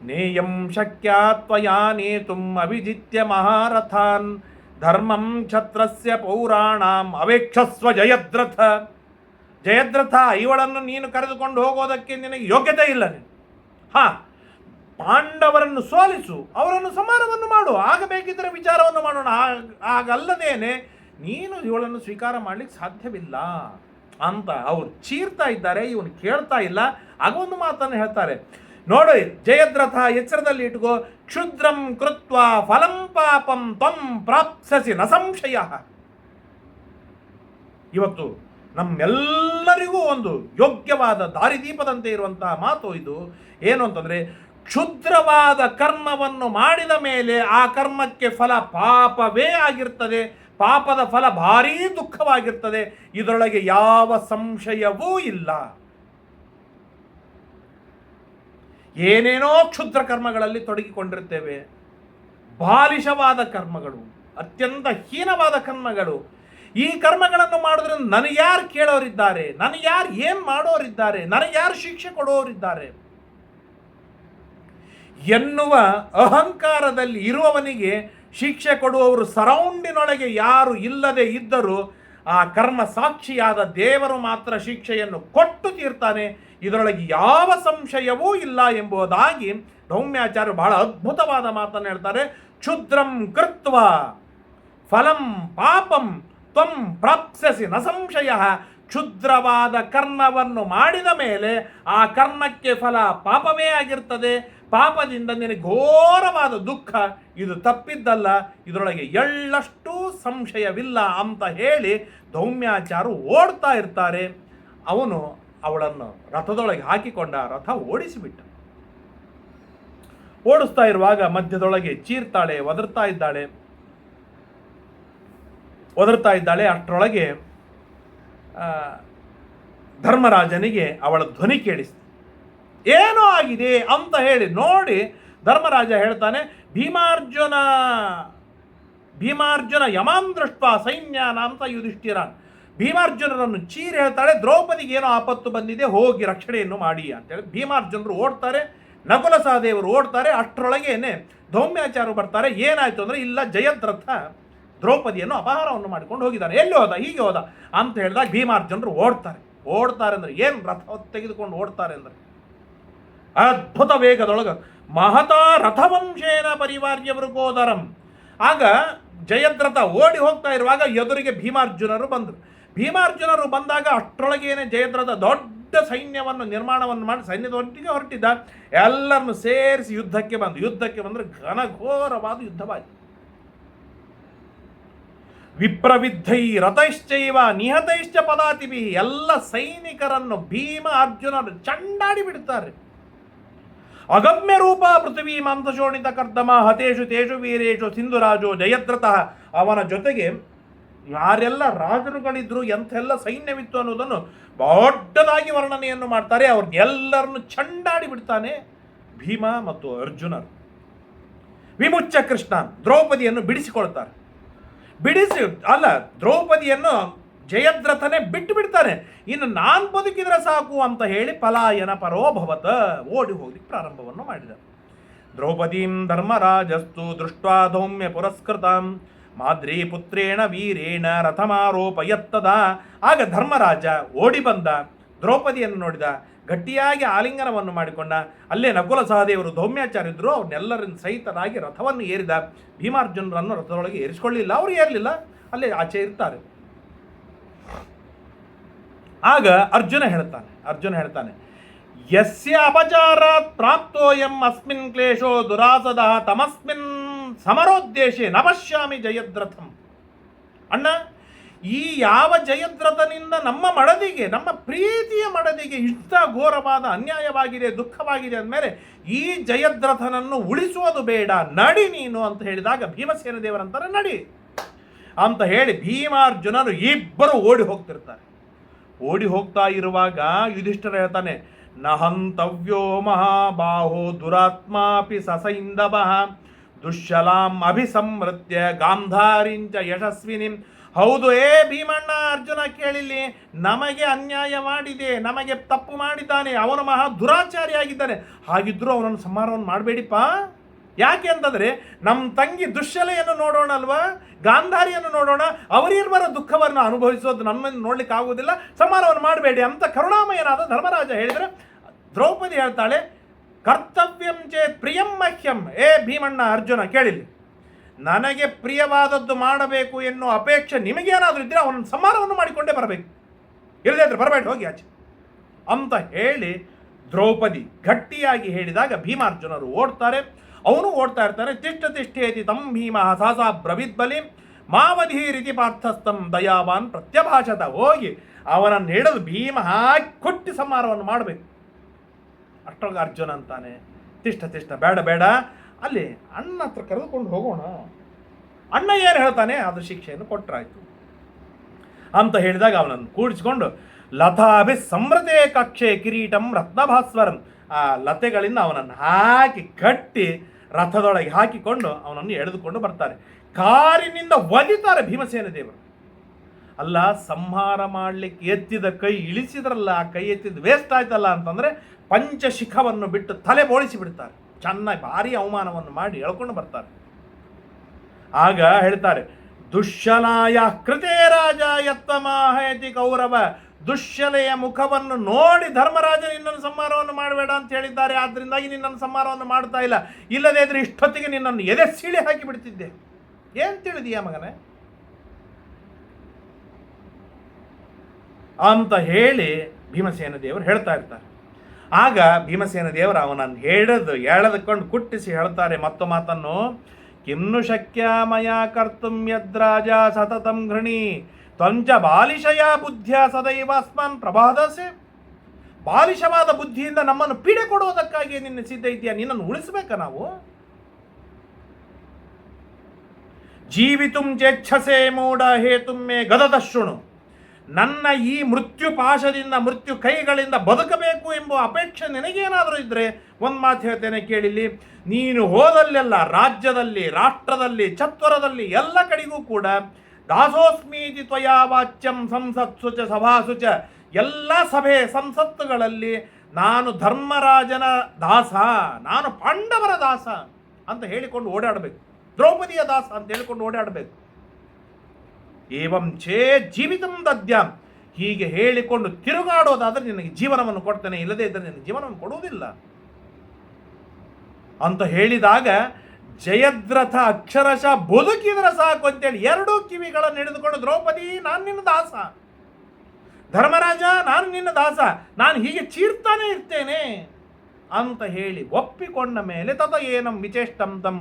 ನೇಯಂ ಶಕ್ಯ ತ್ವಯಾ ನೇತುಂ ಅಭಿಜಿತ್ಯ ಮಹಾರಥಾನ್, ಧರ್ಮಂ ಛತ್ರಸ್ಯ ಪೌರಾಣಾಂ ಅವೇಕ್ಷಸ್ವ ಜಯದ್ರಥ. ಜಯದ್ರಥ ಇವಳನ್ನು ನೀನು ಕರೆದುಕೊಂಡು ಹೋಗೋದಕ್ಕೆ ನಿನಗೆ ಯೋಗ್ಯತೆ ಇಲ್ಲ ನೀನು. ಹಾ ಪಾಂಡವರನ್ನು ಸೋಲಿಸು, ಅವರನ್ನು ಸಮಾನವನ್ನು ಮಾಡು, ಆಗಬೇಕಿದ್ದರೆ ವಿಚಾರವನ್ನು ಮಾಡೋಣ. ಆಗ- ಆಗಲ್ಲದೇನೆ ನೀನು ಇವಳನ್ನು ಸ್ವೀಕಾರ ಮಾಡ್ಲಿಕ್ಕೆ ಸಾಧ್ಯವಿಲ್ಲ ಅಂತ ಅವರು ಚೀರ್ತಾ ಇದ್ದಾರೆ, ಇವನು ಕೇಳ್ತಾ ಇಲ್ಲ. ಆಗ ಒಂದು ಮಾತನ್ನು ಹೇಳ್ತಾರೆ. ನೋಡಿ, ಜಯದ್ರಥ ಎಚ್ಚರದಲ್ಲಿ ಇಟ್ಕೋ, ಕ್ಷುದ್ರಂ ಕೃತ್ವ ಫಲಂ ಪಾಪಂ ತ್ವಂ ಪ್ರಾಪ್ಸಸಿ ನ ಸಂಶಯ. ಇವತ್ತು ನಮ್ಮೆಲ್ಲರಿಗೂ ಒಂದು ಯೋಗ್ಯವಾದ ದಾರಿದೀಪದಂತೆ ಇರುವಂತಹ ಮಾತು ಇದು. ಏನು ಅಂತಂದರೆ ಕ್ಷುದ್ರವಾದ ಕರ್ಮವನ್ನು ಮಾಡಿದ ಮೇಲೆ ಆ ಕರ್ಮಕ್ಕೆ ಫಲ ಪಾಪವೇ ಆಗಿರ್ತದೆ. ಪಾಪದ ಫಲ ಭಾರೀ ದುಃಖವಾಗಿರ್ತದೆ. ಇದರೊಳಗೆ ಯಾವ ಸಂಶಯವೂ ಇಲ್ಲ. ಏನೇನೋ ಕ್ಷುದ್ರ ಕರ್ಮಗಳಲ್ಲಿ ತೊಡಗಿಕೊಂಡಿರ್ತೇವೆ. ಬಾಲಿಶವಾದ ಕರ್ಮಗಳು, ಅತ್ಯಂತ ಹೀನವಾದ ಕರ್ಮಗಳು. ಈ ಕರ್ಮಗಳನ್ನು ಮಾಡೋದ್ರಿಂದ ನನಗೆ ಯಾರು ಕೇಳೋರಿದ್ದಾರೆ ನನಗೆ ಯಾರು ಏನು ಮಾಡೋರಿದ್ದಾರೆ ನನಗೆ ಯಾರು ಶಿಕ್ಷೆ ಕೊಡೋರಿದ್ದಾರೆ. ಎನ್ನುವ ಅಹಂಕಾರದಲ್ಲಿ ಇರುವವನಿಗೆ ಶಿಕ್ಷೆ ಕೊಡುವವರು ಸರೌಂಡಿನೊಳಗೆ ಯಾರು ಇಲ್ಲದೆ ಇದ್ದರೂ ಆ ಕರ್ಮ ಸಾಕ್ಷಿಯಾದ ದೇವರು ಮಾತ್ರ ಶಿಕ್ಷೆಯನ್ನು ಕೊಟ್ಟು ತೀರ್ತಾನೆ. ಇದರೊಳಗೆ ಯಾವ ಸಂಶಯವೂ ಇಲ್ಲ ಎಂಬುದಾಗಿ ರೌಮ್ಯಾಚಾರ್ಯರು ಬಹಳ ಅದ್ಭುತವಾದ ಮಾತನ್ನು ಹೇಳ್ತಾರೆ. ಕ್ಷುದ್ರಂ ಕೃತ್ವ ಫಲಂ ಪಾಪಂ ತ್ವಂ ಪ್ರಾಪ್ಸ್ಯಸಿ. ನ ಸಂಶಯ. ಕ್ಷುದ್ರವಾದ ಕರ್ಮವನ್ನು ಮಾಡಿದ ಮೇಲೆ ಆ ಕರ್ಮಕ್ಕೆ ಫಲ ಪಾಪವೇ ಆಗಿರ್ತದೆ. ಪಾಪದಿಂದ ನಿನಗೆ ಘೋರವಾದ ದುಃಖ, ಇದು ತಪ್ಪಿದ್ದಲ್ಲ, ಇದರೊಳಗೆ ಎಳ್ಳಷ್ಟು ಸಂಶಯವಿಲ್ಲ ಅಂತ ಹೇಳಿ ದೌಮ್ಯಾಚಾರು ಓಡ್ತಾ ಇರ್ತಾರೆ. ಅವನು ಅವಳನ್ನು ರಥದೊಳಗೆ ಹಾಕಿಕೊಂಡ ರಥ ಓಡಿಸಿಬಿಟ್ಟ. ಓಡಿಸ್ತಾ ಇರುವಾಗ ಮಧ್ಯದೊಳಗೆ ಚೀರ್ತಾಳೆ ಒದರ್ತಾ ಇದ್ದಾಳೆ. ಒದರ್ತಾ ಇದ್ದಾಳೆ, ಅಷ್ಟರೊಳಗೆ ಧರ್ಮರಾಜನಿಗೆ ಅವಳ ಧ್ವನಿ ಕೇಳಿಸ್ತು. ಏನೋ ಆಗಿದೆ ಅಂತ ಹೇಳಿ ನೋಡಿ ಧರ್ಮರಾಜ ಹೇಳ್ತಾನೆ, ಭೀಮಾರ್ಜುನ ಭೀಮಾರ್ಜುನ ಯಮಾಂ ದೃಷ್ಟ ಸೈನ್ಯಾನ ಅಂತ ಯುಧಿಷ್ಠಿರ ಭೀಮಾರ್ಜುನರನ್ನು ಚೀರಿ ಹೇಳ್ತಾಳೆ, ದ್ರೌಪದಿಗೆ ಏನೋ ಆಪತ್ತು ಬಂದಿದೆ, ಹೋಗಿ ರಕ್ಷಣೆಯನ್ನು ಮಾಡಿ ಅಂತೇಳಿ ಭೀಮಾರ್ಜುನರು ಓಡ್ತಾರೆ ನಕುಲ ಸಹದೇವರು ಓಡ್ತಾರೆ, ಅಷ್ಟರೊಳಗೇನೆ ಧೌಮ್ಯಾಚಾರ್ಯರು ಬರ್ತಾರೆ, ಏನಾಯ್ತು ಅಂದರೆ ಇಲ್ಲ, ಜಯದ್ರಥ ದ್ರೌಪದಿಯನ್ನು ಅಪಹಾರವನ್ನು ಮಾಡಿಕೊಂಡು ಹೋಗಿದ್ದಾನೆ. ಎಲ್ಲಿ ಹೋದ? ಹೀಗೆ ಹೋದ ಅಂತ ಹೇಳಿದಾಗ ಭೀಮಾರ್ಜುನರು ಓಡ್ತಾರೆ. ಓಡ್ತಾರೆ ಅಂದರೆ ಏನು? ರಥ ತೆಗೆದುಕೊಂಡು ಓಡ್ತಾರೆ ಅಂದರೆ. ಅದ್ಭುತ ವೇಗದೊಳಗೆ ಮಹತಾ ರಥವಂಶೇನ ಪರಿವಾರ್ಯ ಮೃಗೋದರಂ. ಆಗ ಜಯದ್ರಥ ಓಡಿ ಹೋಗ್ತಾ ಇರುವಾಗ ಎದುರಿಗೆ ಭೀಮಾರ್ಜುನರು ಬಂದರು. ಭೀಮಾರ್ಜುನರು ಬಂದಾಗ ಅಷ್ಟರೊಳಗೇನೆ ಜಯದ್ರಥ ದೊಡ್ಡ ಸೈನ್ಯವನ್ನು, ನಿರ್ಮಾಣವನ್ನು ಮಾಡಿ ಸೈನ್ಯದೊಟ್ಟಿಗೆ ಹೊರಟಿದ್ದ. ಎಲ್ಲರನ್ನು ಸೇರಿಸಿ ಯುದ್ಧಕ್ಕೆ ಬಂದು, ಯುದ್ಧಕ್ಕೆ ಬಂದರೆ ಘನಘೋರವಾದ ಯುದ್ಧವಾಯಿತು ವಿಪ್ರವಿದ್ಧೈ ರಥೈಶ್ಚೈವ ನಿಹತೈಶ್ಚ ಪದಾತಿಭಿ. ಎಲ್ಲ ಸೈನಿಕರನ್ನು ಭೀಮ ಅರ್ಜುನರು ಚಂಡಾಡಿ ಬಿಡ್ತಾರೆ. ಅಗಮ್ಯ ರೂಪ ಪೃಥ್ವಿ ಮಾಂಸಶೋಣಿತ ಕರ್ದಮ ಹತೇಶು ತೇಜು ವೀರೇಶು ಸಿಂಧುರಾಜು ಜಯದ್ರತಃ ಅವನ ಜೊತೆಗೆ ಯಾರೆಲ್ಲ ರಾಜರುಗಳಿದ್ರು, ಎಂಥೆಲ್ಲ ಸೈನ್ಯವಿತ್ತು ಅನ್ನೋದನ್ನು ದೊಡ್ಡದಾಗಿ ವರ್ಣನೆಯನ್ನು ಮಾಡ್ತಾರೆ. ಅವ್ರನ್ನೆಲ್ಲರನ್ನು ಚಂಡಾಡಿ ಬಿಡ್ತಾನೆ ಭೀಮ ಮತ್ತು ಅರ್ಜುನರು. ವಿಮುಚ್ಚ ಕೃಷ್ಣ ದ್ರೌಪದಿಯನ್ನು ಬಿಡಿಸಿಕೊಳ್ತಾರೆ. ಬಿಡಿಸಿ, ಅಲ್ಲ, ದ್ರೌಪದಿಯನ್ನು ಜಯದ್ರಥನೇ ಬಿಟ್ಟು ಬಿಡ್ತಾನೆ ಇನ್ನು ನಾನು ಬದುಕಿದ್ರೆ ಸಾಕು ಅಂತ ಹೇಳಿ ಪಲಾಯನ ಪರೋಭವತ ಓಡಿ ಹೋಗಿ ಪ್ರಾರಂಭವನ್ನು ಮಾಡಿದ. ದ್ರೌಪದೀಂ ಧರ್ಮರಾಜಸ್ತು ದೃಷ್ಟ ಧೌಮ್ಯ ಪುರಸ್ಕೃತಂ. ಮಾದ್ರಿ ಪುತ್ರೇಣ ವೀರೇಣ ರಥಮಾರೋಪಯತ್ತದ. ಆಗ ಧರ್ಮರಾಜ ಓಡಿ ಬಂದ. ದ್ರೌಪದಿಯನ್ನು ನೋಡಿದ. ಗಟ್ಟಿಯಾಗಿ ಆಲಿಂಗನವನ್ನು ಮಾಡಿಕೊಂಡ. ಅಲ್ಲೇ ನಕುಲ ಸಹದೇವರು ಧೌಮ್ಯಾಚಾರ್ಯರು ಅವ್ರನ್ನೆಲ್ಲರನ್ನು ಸಹಿತರಾಗಿ ರಥವನ್ನು ಏರಿದ. ಭೀಮಾರ್ಜುನರನ್ನು ರಥದೊಳಗೆ ಏರಿಸಿಕೊಳ್ಳಿಲ್ಲ ಅವರು ಏರಲಿಲ್ಲ. ಅಲ್ಲೇ ಆಚೆ ಇರ್ತಾರೆ. ಆಗ ಅರ್ಜುನ ಹೇಳ್ತಾನೆ ಅರ್ಜುನ ಹೇಳ್ತಾನೆ, ಯಸ್ಯ ಅಪಚಾರಾತ್ ಪ್ರಾಪ್ತೋಯಂ ಅಸ್ಮಿನ್ ಕ್ಲೇಶೋ ದುರಾಸದ ತಮಸ್ಮಿನ್ ಸಮರೋದ್ದೇಶೆ ನ ಪಶ್ಯಾಮಿ ಜಯದ್ರಥಂ. ಅಣ್ಣ, ಈ ಯಾವ ಜಯದ್ರಥನಿಂದ ನಮ್ಮ ಮಡದಿಗೆ, ನಮ್ಮ ಪ್ರೀತಿಯ ಮಡದಿಗೆ ಇಷ್ಟ ಘೋರವಾದ ಅನ್ಯಾಯವಾಗಿದೆ, ದುಃಖವಾಗಿದೆ ಅಂದಮೇಲೆ ಈ ಜಯದ್ರಥನನ್ನು ಉಳಿಸುವುದು ಬೇಡ, ನಡಿ ನೀನು ಅಂತ ಹೇಳಿದಾಗ ಭೀಮಸೇನ ದೇವರಂತಾರೆ ನಡಿ ಅಂತ ಹೇಳಿ ಭೀಮಾರ್ಜುನರು ಇಬ್ಬರು ಓಡಿ ಹೋಗ್ತಿರ್ತಾರೆ. ಓಡಿ ಹೋಗ್ತಾ ಇರುವಾಗ ಯುಧಿಷ್ಠರ ಹೇಳ್ತಾನೆ, ನಹಂತವ್ಯೋ ಮಹಾಬಾಹೋ, ದುರಾತ್ಮಾಪಿ ಸಸೈಂದವ ದುಶ್ಶಲಾಂ ಅಭಿಸಂವೃತ್ಯ ಗಾಂಧಾರಿಂಚ ಯಶಸ್ವಿನಿಂ. ಹೌದು, ಏ ಭೀಮಣ್ಣ ಅರ್ಜುನ ಕೇಳಿಲ್ಲಿ, ನಮಗೆ ಅನ್ಯಾಯ ಮಾಡಿದೆ, ನಮಗೆ ತಪ್ಪು ಮಾಡಿದ್ದಾನೆ, ಅವನು ಮಹಾ ದುರಾಚಾರಿಯಾಗಿದ್ದಾನೆ. ಹಾಗಿದ್ರೂ ಅವನನ್ನು ಸಂಹಾರವನ್ನು ಮಾಡಬೇಡಿಪ್ಪ. ಯಾಕೆ ಅಂತಂದ್ರೆ ನಮ್ಮ ತಂಗಿ ದುಶ್ಶಲೆಯನ್ನು ನೋಡೋಣ ಅಲ್ವಾ ಗಾಂಧಾರಿಯನ್ನು ನೋಡೋಣ, ಅವರಿರ್ವರ ದುಃಖವನ್ನು ಅನುಭವಿಸೋದು ನಮ್ಮನ್ನು ನೋಡ್ಲಿಕ್ಕೆ ಆಗುವುದಿಲ್ಲ. ಸಮಾನವನ್ನು ಮಾಡಬೇಡಿ ಅಂತ ಕರುಣಾಮಯನಾದ ಧರ್ಮರಾಜ ಹೇಳಿದರೆ, ದ್ರೌಪದಿ ಹೇಳ್ತಾಳೆ, ಕರ್ತವ್ಯಂ ಚೇತ್ ಪ್ರಿಯಂ ಮಹ್ಯಂ. ಏ ಭೀಮಣ್ಣ ಅರ್ಜುನ ಕೇಳಿಲಿ ನನಗೆ ಪ್ರಿಯವಾದದ್ದು ಮಾಡಬೇಕು ಎನ್ನುವ ಅಪೇಕ್ಷೆ ನಿಮಗೇನಾದರೂ ಇದ್ದರೆ ಅವನ ಸಮಾನವನ್ನು ಮಾಡಿಕೊಂಡೇ ಬರಬೇಕು. ಇಲ್ಲದೇ ಇದ್ರೆ ಬರಬೇಡ, ಹೋಗಿ ಆಚೆ. ಅಂತ ಹೇಳಿ ದ್ರೌಪದಿ ಗಟ್ಟಿಯಾಗಿ ಹೇಳಿದಾಗ ಭೀಮಾರ್ಜುನರು ಓಡ್ತಾರೆ. ಅವನು ಓಡ್ತಾ ಇರ್ತಾನೆ ತಿಷ್ಟ ತಿಷ್ಠೇತಿ ತಂ ಭೀಮ ಸಹಸ ಬ್ರವಿದ್ಬಲಿ ಮಾವಧಿ ರೀತಿ ಪಾರ್ಥಸ್ತಂ ದಯಾವಾನ್ ಪ್ರತ್ಯಭಾಷತ. ಹೋಗಿ ಅವನನ್ನು ಹಿಡಿದು ಭೀಮ ಹಾಕಿ ಕೊಟ್ಟಿ ಸಂಹಾರವನ್ನು ಮಾಡಬೇಕು. ಅಷ್ಟೊಳಗೆ ಅರ್ಜುನ ಅಂತಾನೆ, ತಿಷ್ಟ ತಿಷ್ಟ, ಬೇಡ ಬೇಡ, ಅಲ್ಲಿ ಅಣ್ಣ ಹತ್ರ ಕರೆದುಕೊಂಡು ಹೋಗೋಣ. ಅಣ್ಣ ಏನು ಹೇಳ್ತಾನೆ? ಅದು ಶಿಕ್ಷೆಯನ್ನು ಕೊಟ್ಟರಾಯ್ತು ಅಂತ ಹೇಳಿದಾಗ ಅವನನ್ನು ಕೂಡಿಸಿಕೊಂಡು, ಲತಾಭಿ ಸಮೃತೆ ಕಕ್ಷೆ ಕಿರೀಟಂ ರತ್ನಭಾಸ್ವರಂ. ಆ ಲತೆಗಳಿಂದ ಅವನನ್ನು ಹಾಕಿ ಕಟ್ಟಿ ರಥದೊಳಗೆ ಹಾಕಿಕೊಂಡು ಅವನನ್ನು ಎಳೆದುಕೊಂಡು ಬರ್ತಾರೆ. ಕಾರಿನಿಂದ ಒದಿತಾರೆ ಭೀಮಸೇನ ದೇವರು. ಅಲ್ಲ, ಸಂಹಾರ ಮಾಡಲಿಕ್ಕೆ ಎತ್ತಿದ ಕೈ ಇಳಿಸಿದ್ರಲ್ಲ, ಆ ಕೈ ಎತ್ತಿದ ವೇಸ್ಟ್ ಆಯ್ತಲ್ಲ ಅಂತಂದರೆ ಪಂಚಶಿಖವನ್ನು ಬಿಟ್ಟು ತಲೆ ಬೋಳಿಸಿ ಬಿಡ್ತಾರೆ. ಚೆನ್ನಾಗಿ ಭಾರಿ ಅವಮಾನವನ್ನು ಮಾಡಿ ಎಳ್ಕೊಂಡು ಬರ್ತಾರೆ. ಆಗ ಹೇಳ್ತಾರೆ ದುಶ್ಶಲಾಯ ಕೃತೇ ರಾಜ ಯತ್ತಮಾಹಯತಿ ಕೌರವ ದುಶ್ಶಲೆಯ ಮುಖವನ್ನು ನೋಡಿ ಧರ್ಮರಾಜ ನಿನ್ನನ್ನು ಸಂಹಾರವನ್ನು ಮಾಡಬೇಡ ಅಂತ ಹೇಳಿದ್ದಾರೆ. ಆದ್ರಿಂದಾಗಿ ನಿನ್ನನ್ನು ಸಂಹಾರವನ್ನು ಮಾಡ್ತಾ ಇಲ್ಲ. ಇಲ್ಲದೇ ಇದ್ರೆ ಇಷ್ಟೊತ್ತಿಗೆ ನಿನ್ನನ್ನು ಎದೆ ಸೀಳಿ ಹಾಕಿ ಬಿಡ್ತಿದ್ದೆ. ಏನು ತಿಳಿದೀಯ ಮಗನೇ? ಅಂತ ಹೇಳಿ ಭೀಮಸೇನ ದೇವರು ಹೇಳ್ತಾ ಇರ್ತಾರೆ. ಆಗ ಭೀಮಸೇನ ದೇವರು ಅವನನ್ನು ಹೇಳದು ಎಳೆದುಕೊಂಡು ಕುಟ್ಟಿಸಿ ಹೇಳ್ತಾರೆ ಮತ್ತೊ ಮಾತನ್ನು. ಕಿನ್ನು ಶಕ್ಯ ಮಯ ಕರ್ತುಂ ಯದ್ರಾಜ ಸತತಂ ಘೃಣಿ. ತ್ವಂಚ ಬಾಲಿಶಯ ಬುದ್ಧಿಯ ಸದೈವ ಅಸ್ಮಾನ್ ಪ್ರಭಾದಸೆ. ಬಾಲಿಶವಾದ ಬುದ್ಧಿಯಿಂದ ನಮ್ಮನ್ನು ಪೀಡೆ ಕೊಡುವುದಕ್ಕಾಗಿ ನಿನ್ನ ಸಿದ್ಧ ಇದೆಯಾ? ನಿನ್ನನ್ನು ಉಳಿಸ್ಬೇಕಾ ನಾವು? ಜೀವಿತುಂ ಚೇಚ್ಛಸೆ ಮೂಢ ಹೇತುಮ್ಮೆ ಗದದ ಶೃಣು ನನ್ನ ಈ ಮೃತ್ಯು ಪಾಶದಿಂದ ಮೃತ್ಯು ಕೈಗಳಿಂದ ಬದುಕಬೇಕು ಎಂಬ ಅಪೇಕ್ಷೆ ನಿನಗೇನಾದರೂ ಇದ್ದರೆ ಒಂದು ಮಾತು ಹೇಳ್ತೇನೆ ಕೇಳಿಲಿ ನೀನು ಹೋದಲ್ಲೆಲ್ಲ ರಾಜ್ಯದಲ್ಲಿ, ರಾಷ್ಟ್ರದಲ್ಲಿ, ಚತ್ವರದಲ್ಲಿ ಎಲ್ಲ ಕಡೆಗೂ ಕೂಡ ದಾಸೋಸ್ಮೀತಿ ತ್ವಯಾ ವಾಚ್ಯಂ ಸಂಸತ್ಸು ಚ ಸಭಾಸು ಚ. ಎಲ್ಲ ಸಭೆ ಸಂಸತ್ತುಗಳಲ್ಲಿ ನಾನು ಧರ್ಮರಾಜನ ದಾಸ, ನಾನು ಪಾಂಡವರ ದಾಸ ಅಂತ ಹೇಳಿಕೊಂಡು ಓಡಾಡಬೇಕು. ದ್ರೌಪದಿಯ ದಾಸ ಅಂತ ಹೇಳಿಕೊಂಡು ಓಡಾಡಬೇಕು. ಏವಂ ಛೇ ಜೀವಿತಂ ದದ್ಯಾಂ. ಹೀಗೆ ಹೇಳಿಕೊಂಡು ತಿರುಗಾಡೋದಾದರೆ ನಿನಗೆ ಜೀವನವನ್ನು ಕೊಡ್ತೇನೆ, ಇಲ್ಲದೇ ಇದ್ದರೆ ನಿನಗೆ ಜೀವನವನ್ನು ಕೊಡುವುದಿಲ್ಲ. ಅಂತ ಹೇಳಿದಾಗ ಜಯದ್ರಥ ಅಕ್ಷರಶಃ ಬದುಕಿದ್ರೆ ಸಾಕು ಅಂತೇಳಿ ಎರಡೂ ಕಿವಿಗಳನ್ನು ಹಿಡಿದುಕೊಂಡು, ದ್ರೌಪದಿ, ನಾನು ನಿನ್ನ ದಾಸ. ಧರ್ಮರಾಜ, ನಾನು ನಿನ್ನ ದಾಸ. ನಾನು ಹೀಗೆ ಚೀರ್ತಾನೆ ಇರ್ತೇನೆ ಅಂತ ಹೇಳಿ ಒಪ್ಪಿಕೊಂಡ ಮೇಲೆ ತದ ಏನಂ ವಿಚೇಷ್ಟಂ ತಂ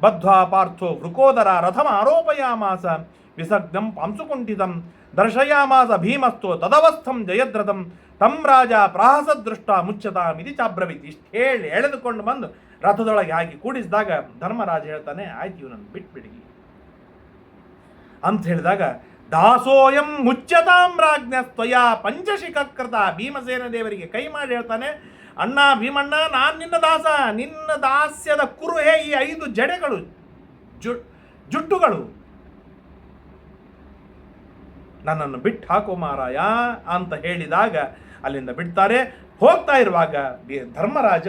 ಬದ್ಧ್ವಾ ಪಾರ್ಥೋ ವೃಕೋದರ ರಥಮ ಆರೋಪಯಾಮಾಸ ವಿಸರ್ಗಂ ಪಾಂಸುಕುಂಠಿತಂ ದರ್ಶಯಾಮಾಸ ಭೀಮಸ್ತು ತದವಸ್ಥಂ ಜಯದ್ರಥಂ ತಂ ರಾಜ ಪ್ರಾಹಸದೃಷ್ಟ ಇದು ಚಾಬ್ರವಿತಿ. ಇಷ್ಟು ಹೇಳಿ ಎಳೆದುಕೊಂಡು ಬಂದು ರಥದೊಳಗೆ ಹಾಕಿ ಕೂಡಿಸಿದಾಗ ಧರ್ಮರಾಜ ಹೇಳ್ತಾನೆ, ಆಯ್ತು ಇವನನ್ನು ಬಿಟ್ಬಿಡಿ. ಅಂತ ಹೇಳಿದಾಗ, ದಾಸೋಯಂ ಮುಚ್ಚತಾಂ ರಾಜ್ಞ ಪಂಚಶಿಖ ಪಂಚಶಿಖಕೃತ ಭೀಮಸೇನ ದೇವರಿಗೆ ಕೈ ಮಾಡಿ ಹೇಳ್ತಾನೆ, ಅಣ್ಣ ಭೀಮಣ್ಣ, ನಾನು ನಿನ್ನ ದಾಸ, ನಿನ್ನ ದಾಸ್ಯದ ಕುರುಹೆ ಈ ಐದು ಜಡೆಗಳು, ಜು, ಜುಟ್ಟುಗಳು. ನನ್ನನ್ನು ಬಿಟ್ಟು ಹಾಕೋ ಮಾರಾಯ, ಅಂತ ಹೇಳಿದಾಗ, ಅಲ್ಲಿಂದ ಬಿಡ್ತಾರೆ. ಹೋಗ್ತಾ ಇರುವಾಗ ಧರ್ಮರಾಜ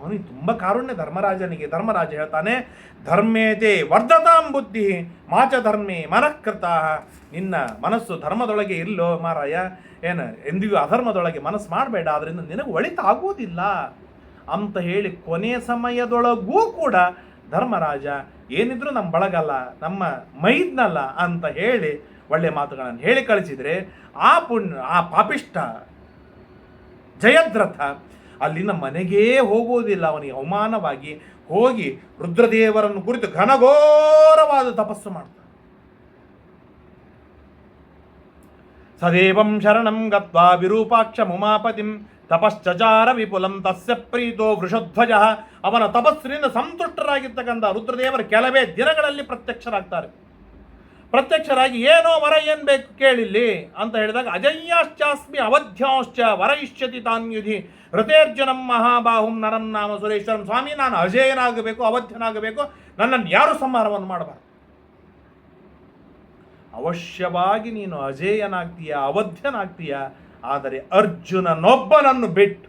ಅವನಿಗೆ ತುಂಬ ಕಾರುಣ್ಯ ಧರ್ಮರಾಜನಿಗೆ, ಧರ್ಮರಾಜ ಹೇಳ್ತಾನೆ, ಧರ್ಮೇತೆ ವರ್ಧತಾಂ ಬುದ್ಧಿ ಮಾಚ ಧರ್ಮೇ ಮನಃಕೃತ. ನಿನ್ನ ಮನಸ್ಸು ಧರ್ಮದೊಳಗೆ ಇಲ್ಲೋ ಮಾರಾಯ, ಏನು, ಎಂದಿಗೂ ಅಧರ್ಮದೊಳಗೆ ಮನಸ್ಸು ಮಾಡಬೇಡ ಅದರಿಂದ ನಿನಗೆ ಒಳಿತಾಗುವುದಿಲ್ಲ. ಅಂತ ಹೇಳಿ ಕೊನೆ ಸಮಯದೊಳಗೂ ಕೂಡ ಧರ್ಮರಾಜ, ಏನಿದ್ರು ನಮ್ಮ ಬಳಗಲ್ಲ, ನಮ್ಮ ಮೈದ್ನಲ್ಲ ಅಂತ ಹೇಳಿ ಒಳ್ಳೆ ಮಾತುಗಳನ್ನು ಹೇಳಿ ಕಳಿಸಿದರೆ, ಆ ಪುಣ್ಯ, ಆ ಪಾಪಿಷ್ಠ ಜಯದ್ರಥ ಅಲ್ಲಿನ ಮನೆಗೇ ಹೋಗುವುದಿಲ್ಲ. ಅವನಿಗೆ ಅವಮಾನವಾಗಿ ಹೋಗಿ ರುದ್ರದೇವರನ್ನು ಕುರಿತು ಘನಘೋರವಾದ ತಪಸ್ಸು ಮಾಡ್ತಾನೆ. ಸದೇವಂ ಶರಣಂ ಗತ್ವಾ ವಿರೂಪಾಕ್ಷ ಮುಮಾಪತಿಂ ತಪಶ್ಚಚಾರ ವಿಪುಲಂ. ತಸ್ಯ ಪ್ರೀತೋ ವೃಷಧ್ವಜ. ಅವನ ತಪಸ್ಸಿನಿಂದ ಸಂತುಷ್ಟರಾಗಿರ್ತಕ್ಕಂಥ ರುದ್ರದೇವರ ಕೆಲವೇ ದಿನಗಳಲ್ಲಿ ಪ್ರತ್ಯಕ್ಷರಾಗ್ತಾರೆ. ಪ್ರತ್ಯಕ್ಷರಾಗಿ ಏನೋ ವರ ಏನ್ ಬೇಕು ಕೇಳಿಲ್ಲಿ ಅಂತ ಹೇಳಿದಾಗ ಅಜಯ್ಯಾಶ್ಚಾಸ್ಮಿ ಅವಧ್ಯಾಂಶ್ಚ ಇಷ್ಯತಿ ತಾನ್ಯುಧಿ. ಹೃತೇರ್ಜುನಂ ಮಹಾಬಾಹುಂ ನರನ್ನಾಮ ಸುರೇಶ್ವರಂ ಸ್ವಾಮಿ, ನಾನು ಅಜೇಯನಾಗಬೇಕು, ಅವಧ್ಯನಾಗಬೇಕು, ನನ್ನನ್ನು ಯಾರು ಸಂಹಾರವನ್ನು ಮಾಡಬಾರದು? ಅವಶ್ಯವಾಗಿ ನೀನು ಅಜೇಯನಾಗ್ತೀಯ, ಅವಧ್ಯನಾಗ್ತೀಯ, ಆದರೆ ಅರ್ಜುನನೊಬ್ಬನನ್ನು ಬಿಟ್ಟು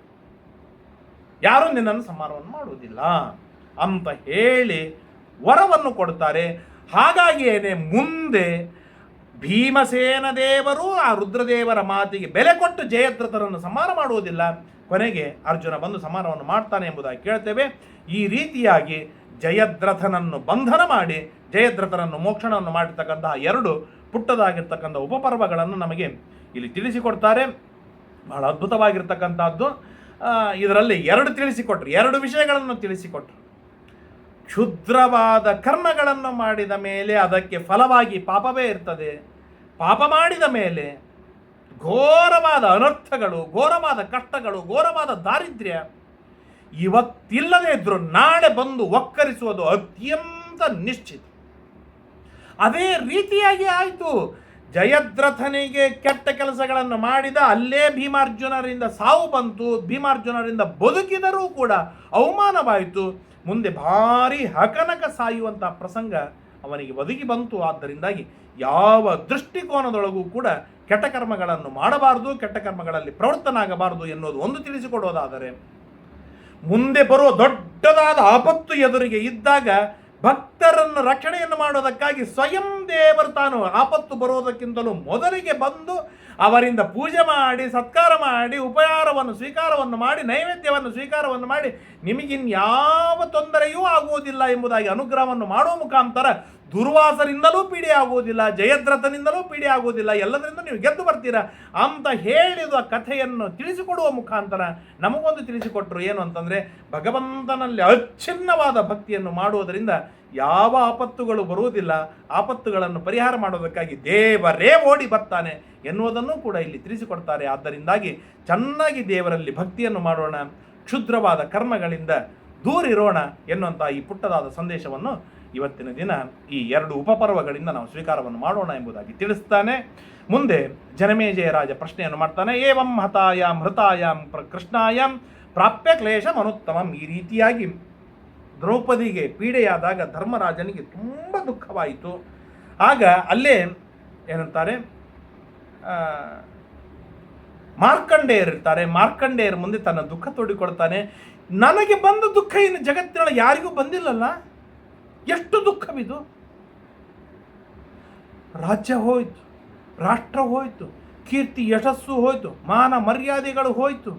ಯಾರು ನಿನ್ನನ್ನು ಸಂಹಾರವನ್ನು ಮಾಡುವುದಿಲ್ಲ. ಅಂತ ಹೇಳಿ ವರವನ್ನು ಕೊಡ್ತಾರೆ. ಹಾಗಾಗಿಯೇನೆ ಮುಂದೆ ಭೀಮಸೇನ ದೇವರು ಆ ರುದ್ರದೇವರ ಮಾತಿಗೆ ಬೆಲೆ ಕೊಟ್ಟು ಜಯದ್ರಥರನ್ನು ಸಂಹಾರ ಮಾಡುವುದಿಲ್ಲ. ಕೊನೆಗೆ ಅರ್ಜುನ ಬಂದು ಸಮಾರವನ್ನು ಮಾಡ್ತಾನೆ ಎಂಬುದಾಗಿ ಕೇಳ್ತೇವೆ. ಈ ರೀತಿಯಾಗಿ ಜಯದ್ರಥನನ್ನು ಬಂಧನ ಮಾಡಿ, ಜಯದ್ರಥನನ್ನು ಮೋಕ್ಷಣವನ್ನು ಮಾಡಿರ್ತಕ್ಕಂತಹ ಎರಡು ಪುಟ್ಟದಾಗಿರ್ತಕ್ಕಂಥ ಉಪಪರ್ವಗಳನ್ನು ನಮಗೆ ಇಲ್ಲಿ ತಿಳಿಸಿಕೊಡ್ತಾರೆ. ಬಹಳ ಅದ್ಭುತವಾಗಿರ್ತಕ್ಕಂಥದ್ದು. ಇದರಲ್ಲಿ ಎರಡು ತಿಳಿಸಿಕೊಟ್ರು, ಎರಡು ವಿಷಯಗಳನ್ನು ತಿಳಿಸಿಕೊಟ್ರು. ಕ್ಷುದ್ರವಾದ ಕರ್ಮಗಳನ್ನು ಮಾಡಿದ ಮೇಲೆ ಅದಕ್ಕೆ ಫಲವಾಗಿ ಪಾಪವೇ ಇರ್ತದೆ. ಪಾಪ ಮಾಡಿದ ಮೇಲೆ ಘೋರವಾದ ಅನರ್ಥಗಳು, ಘೋರವಾದ ಕಷ್ಟಗಳು, ಘೋರವಾದ ದಾರಿದ್ರ್ಯ ಇವತ್ತಿಲ್ಲದೆ ಇದ್ದರೂ ನಾಳೆ ಬಂದು ಒಕ್ಕರಿಸುವುದು ಅತ್ಯಂತ ನಿಶ್ಚಿತ. ಅದೇ ರೀತಿಯಾಗಿ ಆಯಿತು. ಜಯದ್ರಥನಿಗೆ ಕೆಟ್ಟ ಕೆಲಸಗಳನ್ನು ಮಾಡಿದ ಅಲ್ಲೇ ಭೀಮಾರ್ಜುನರಿಂದ ಸಾವು ಬಂತು. ಭೀಮಾರ್ಜುನರಿಂದ ಬದುಕಿದರೂ ಕೂಡ ಅವಮಾನವಾಯಿತು. ಮುಂದೆ ಭಾರಿ ಹಕನಕ ಸಾಯುವಂಥ ಪ್ರಸಂಗ ಅವನಿಗೆ ಒದಗಿ ಬಂತು. ಆದ್ದರಿಂದಾಗಿ ಯಾವ ದೃಷ್ಟಿಕೋನದೊಳಗೂ ಕೂಡ ಕೆಟ್ಟ ಕರ್ಮಗಳನ್ನು ಮಾಡಬಾರದು, ಕೆಟ್ಟ ಕರ್ಮಗಳಲ್ಲಿ ಪ್ರವರ್ತನಾಗಬಾರದು ಎನ್ನುವುದು ಒಂದು ತಿಳಿಸಿಕೊಡೋದಾದರೆ ಮುಂದೆ ಬರುವ ದೊಡ್ಡದಾದ ಆಪತ್ತು ಎದುರಿಗೆ ಇದ್ದಾಗ ಭಕ್ತರನ್ನು ರಕ್ಷಣೆಯನ್ನು ಮಾಡೋದಕ್ಕಾಗಿ ಸ್ವಯಂ ದೇವರು ತಾನು ಆಪತ್ತು ಬರೋದಕ್ಕಿಂತಲೂ ಮೊದಲಿಗೆ ಬಂದು ಅವರಿಂದ ಪೂಜೆ ಮಾಡಿ, ಸತ್ಕಾರ ಮಾಡಿ, ಉಪಹಾರವನ್ನು, ಸ್ವೀಕಾರವನ್ನು ಮಾಡಿ, ನೈವೇದ್ಯವನ್ನು, ಸ್ವೀಕಾರವನ್ನು ಮಾಡಿ ನಿಮಗಿನ್ಯಾವ ತೊಂದರೆಯೂ ಆಗುವುದಿಲ್ಲ ಎಂಬುದಾಗಿ ಅನುಗ್ರಹವನ್ನು ಮಾಡುವ ಮುಖಾಂತರ ದುರ್ವಾಸರಿಂದಲೂ ಪೀಡೆ ಆಗುವುದಿಲ್ಲ, ಜಯದ್ರಥನಿಂದಲೂ ಪೀಡೆ ಆಗುವುದಿಲ್ಲ, ಎಲ್ಲದರಿಂದ ನೀವು ಗೆದ್ದು ಬರ್ತೀರಾ ಅಂತ ಹೇಳಿದ ಕಥೆಯನ್ನು ತಿಳಿಸಿಕೊಡುವ ಮುಖಾಂತರ ನಮಗೊಂದು ತಿಳಿಸಿಕೊಟ್ರು ಏನು ಅಂತಂದರೆ, ಭಗವಂತನಲ್ಲಿ ಅಚ್ಛಿನ್ನವಾದ ಭಕ್ತಿಯನ್ನು ಮಾಡುವುದರಿಂದ ಯಾವ ಆಪತ್ತುಗಳು ಬರುವುದಿಲ್ಲ, ಆಪತ್ತುಗಳನ್ನು ಪರಿಹಾರ ಮಾಡೋದಕ್ಕಾಗಿ ದೇವರೇ ಓಡಿ ಬರ್ತಾನೆ ಎನ್ನುವುದನ್ನು ಕೂಡ ಇಲ್ಲಿ ತಿಳಿಸಿಕೊಡ್ತಾರೆ. ಆದ್ದರಿಂದಾಗಿ ಚೆನ್ನಾಗಿ ದೇವರಲ್ಲಿ ಭಕ್ತಿಯನ್ನು ಮಾಡೋಣ, ಕ್ಷುದ್ರವಾದ ಕರ್ಮಗಳಿಂದ ದೂರಿರೋಣ ಎನ್ನುವಂಥ ಈ ಪುಟ್ಟದಾದ ಸಂದೇಶವನ್ನು ಇವತ್ತಿನ ದಿನ ಈ ಎರಡು ಉಪಪರ್ವಗಳಿಂದ ನಾವು ಸ್ವೀಕಾರವನ್ನು ಮಾಡೋಣ ಎಂಬುದಾಗಿ ತಿಳಿಸ್ತಾನೆ. ಮುಂದೆ ಜನಮೇಜಯ ರಾಜ ಪ್ರಶ್ನೆಯನ್ನು ಮಾಡ್ತಾನೆ. ಏವಂ ಹತಾಯಾಂ ಹೃತಾಯಾಂ ಪ್ರ ಪ್ರಾಪ್ಯ ಕ್ಲೇಶ ಮನುತ್ತಮಂ ಈ ರೀತಿಯಾಗಿ ದ್ರೌಪದಿಗೆ ಪೀಡೆಯಾದಾಗ ಧರ್ಮರಾಜನಿಗೆ ತುಂಬ ದುಃಖವಾಯಿತು. ಆಗ ಅಲ್ಲೇ ಏನಂತಾರೆ ಮಾರ್ಕಂಡೇಯರಿರ್ತಾರೆ ಮಾರ್ಕಂಡೇಯರ ಮುಂದೆ ತನ್ನ ದುಃಖ ತೋಡಿಕೊಳ್ತಾನೆ. ನನಗೆ ಬಂದ ದುಃಖ ಇನ್ನು ಜಗತ್ತಿನೊಳಗೆ ಯಾರಿಗೂ ಬಂದಿಲ್ಲಲ್ಲ. ಎಷ್ಟು ದುಃಖವಿದು? ರಾಜ್ಯ ಹೋಯಿತು, ರಾಷ್ಟ್ರ ಹೋಯಿತು, ಕೀರ್ತಿ, ಯಶಸ್ಸು ಹೋಯಿತು, ಮಾನ ಮರ್ಯಾದೆಗಳು ಹೋಯ್ತು.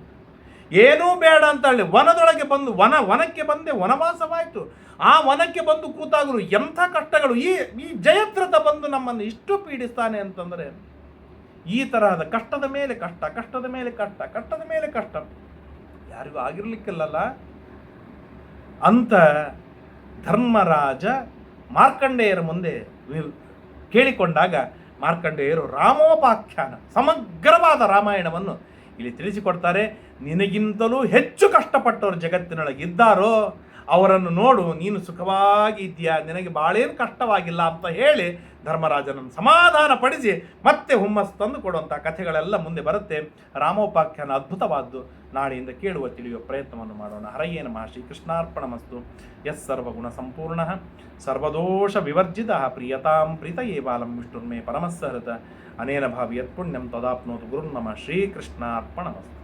ಏನೂ ಬೇಡ ಅಂತ ಹೇಳಿ ವನದೊಳಗೆ ಬಂದು, ವನ, ವನಕ್ಕೆ ಬಂದೆ, ವನವಾಸವಾಯಿತು. ಆ ವನಕ್ಕೆ ಬಂದು ಕೂತಾಗಲು ಎಂಥ ಕಷ್ಟಗಳು? ಈ ಈ ಜಯದ್ರಥ ಬಂದು ನಮ್ಮನ್ನು ಇಷ್ಟು ಪೀಡಿಸ್ತಾನೆ ಅಂತಂದರೆ ಈ ತರಹದ ಕಷ್ಟದ ಮೇಲೆ ಕಷ್ಟ, ಕಷ್ಟದ ಮೇಲೆ ಕಷ್ಟ, ಕಷ್ಟದ ಮೇಲೆ ಕಷ್ಟ. ಯಾರಿಗೂ ಆಗಿರಲಿಕ್ಕಿಲ್ಲಲ್ಲ. ಅಂತ ಧರ್ಮರಾಜ ಮಾರ್ಕಂಡೇಯರ ಮುಂದೆ ಕೇಳಿಕೊಂಡಾಗ ಮಾರ್ಕಂಡೇಯರು ರಾಮೋಪಾಖ್ಯಾನ, ಸಮಗ್ರವಾದ ರಾಮಾಯಣವನ್ನು ಇಲ್ಲಿ ತಿಳಿಸಿಕೊಡ್ತಾರೆ. ನಿನಗಿಂತಲೂ ಹೆಚ್ಚು ಕಷ್ಟಪಟ್ಟವರು ಜಗತ್ತಿನೊಳಗೆ ಇದ್ದಾರೋ ಅವರನ್ನು ನೋಡು, ನೀನು ಸುಖವಾಗಿ ಇದೆಯಾ ನಿನಗೆ ಭಾಳೇನು ಕಷ್ಟವಾಗಿಲ್ಲ ಅಂತ ಹೇಳಿ ಧರ್ಮರಾಜನನ್ನು ಸಮಾಧಾನ ಪಡಿಸಿ ಮತ್ತೆ ಹುಮ್ಮಸ್ಸು ತಂದು ಕೊಡುವಂಥ ಕಥೆಗಳೆಲ್ಲ ಮುಂದೆ ಬರುತ್ತೆ. ರಾಮೋಪಾಖ್ಯಾನ ಅದ್ಭುತವಾದ್ದು. ನಾಳೆಯಿಂದ ಕೇಳುವ, ತಿಳಿಯುವ ಪ್ರಯತ್ನವನ್ನು ಮಾಡೋಣ. ಹರಯೇ ನಮಃ. ಶ್ರೀ ಕೃಷ್ಣಾರ್ಪಣ ಮಸ್ತು. ಎಸ್ ಸರ್ವಗುಣ ಸಂಪೂರ್ಣ. ಸರ್ವದೋಷ ವಿವರ್ಜಿತ. ಪ್ರಿಯತಾಂ ಪ್ರೀತಯೇ ಬಾಲಂ ವಿಷ್ಣುರ್ಮೇ ಪರಮಸ್ಸಹೃತ. ಅನೇನ ಭಾವಿ ಯತ್ಪುಣ್ಯಂ ತದಾಪ್ನೋತು ಗುರುರ್ನಮ ಶ್ರೀಕೃಷ್ಣಾರ್ಪಣ ಮಸ್ತು.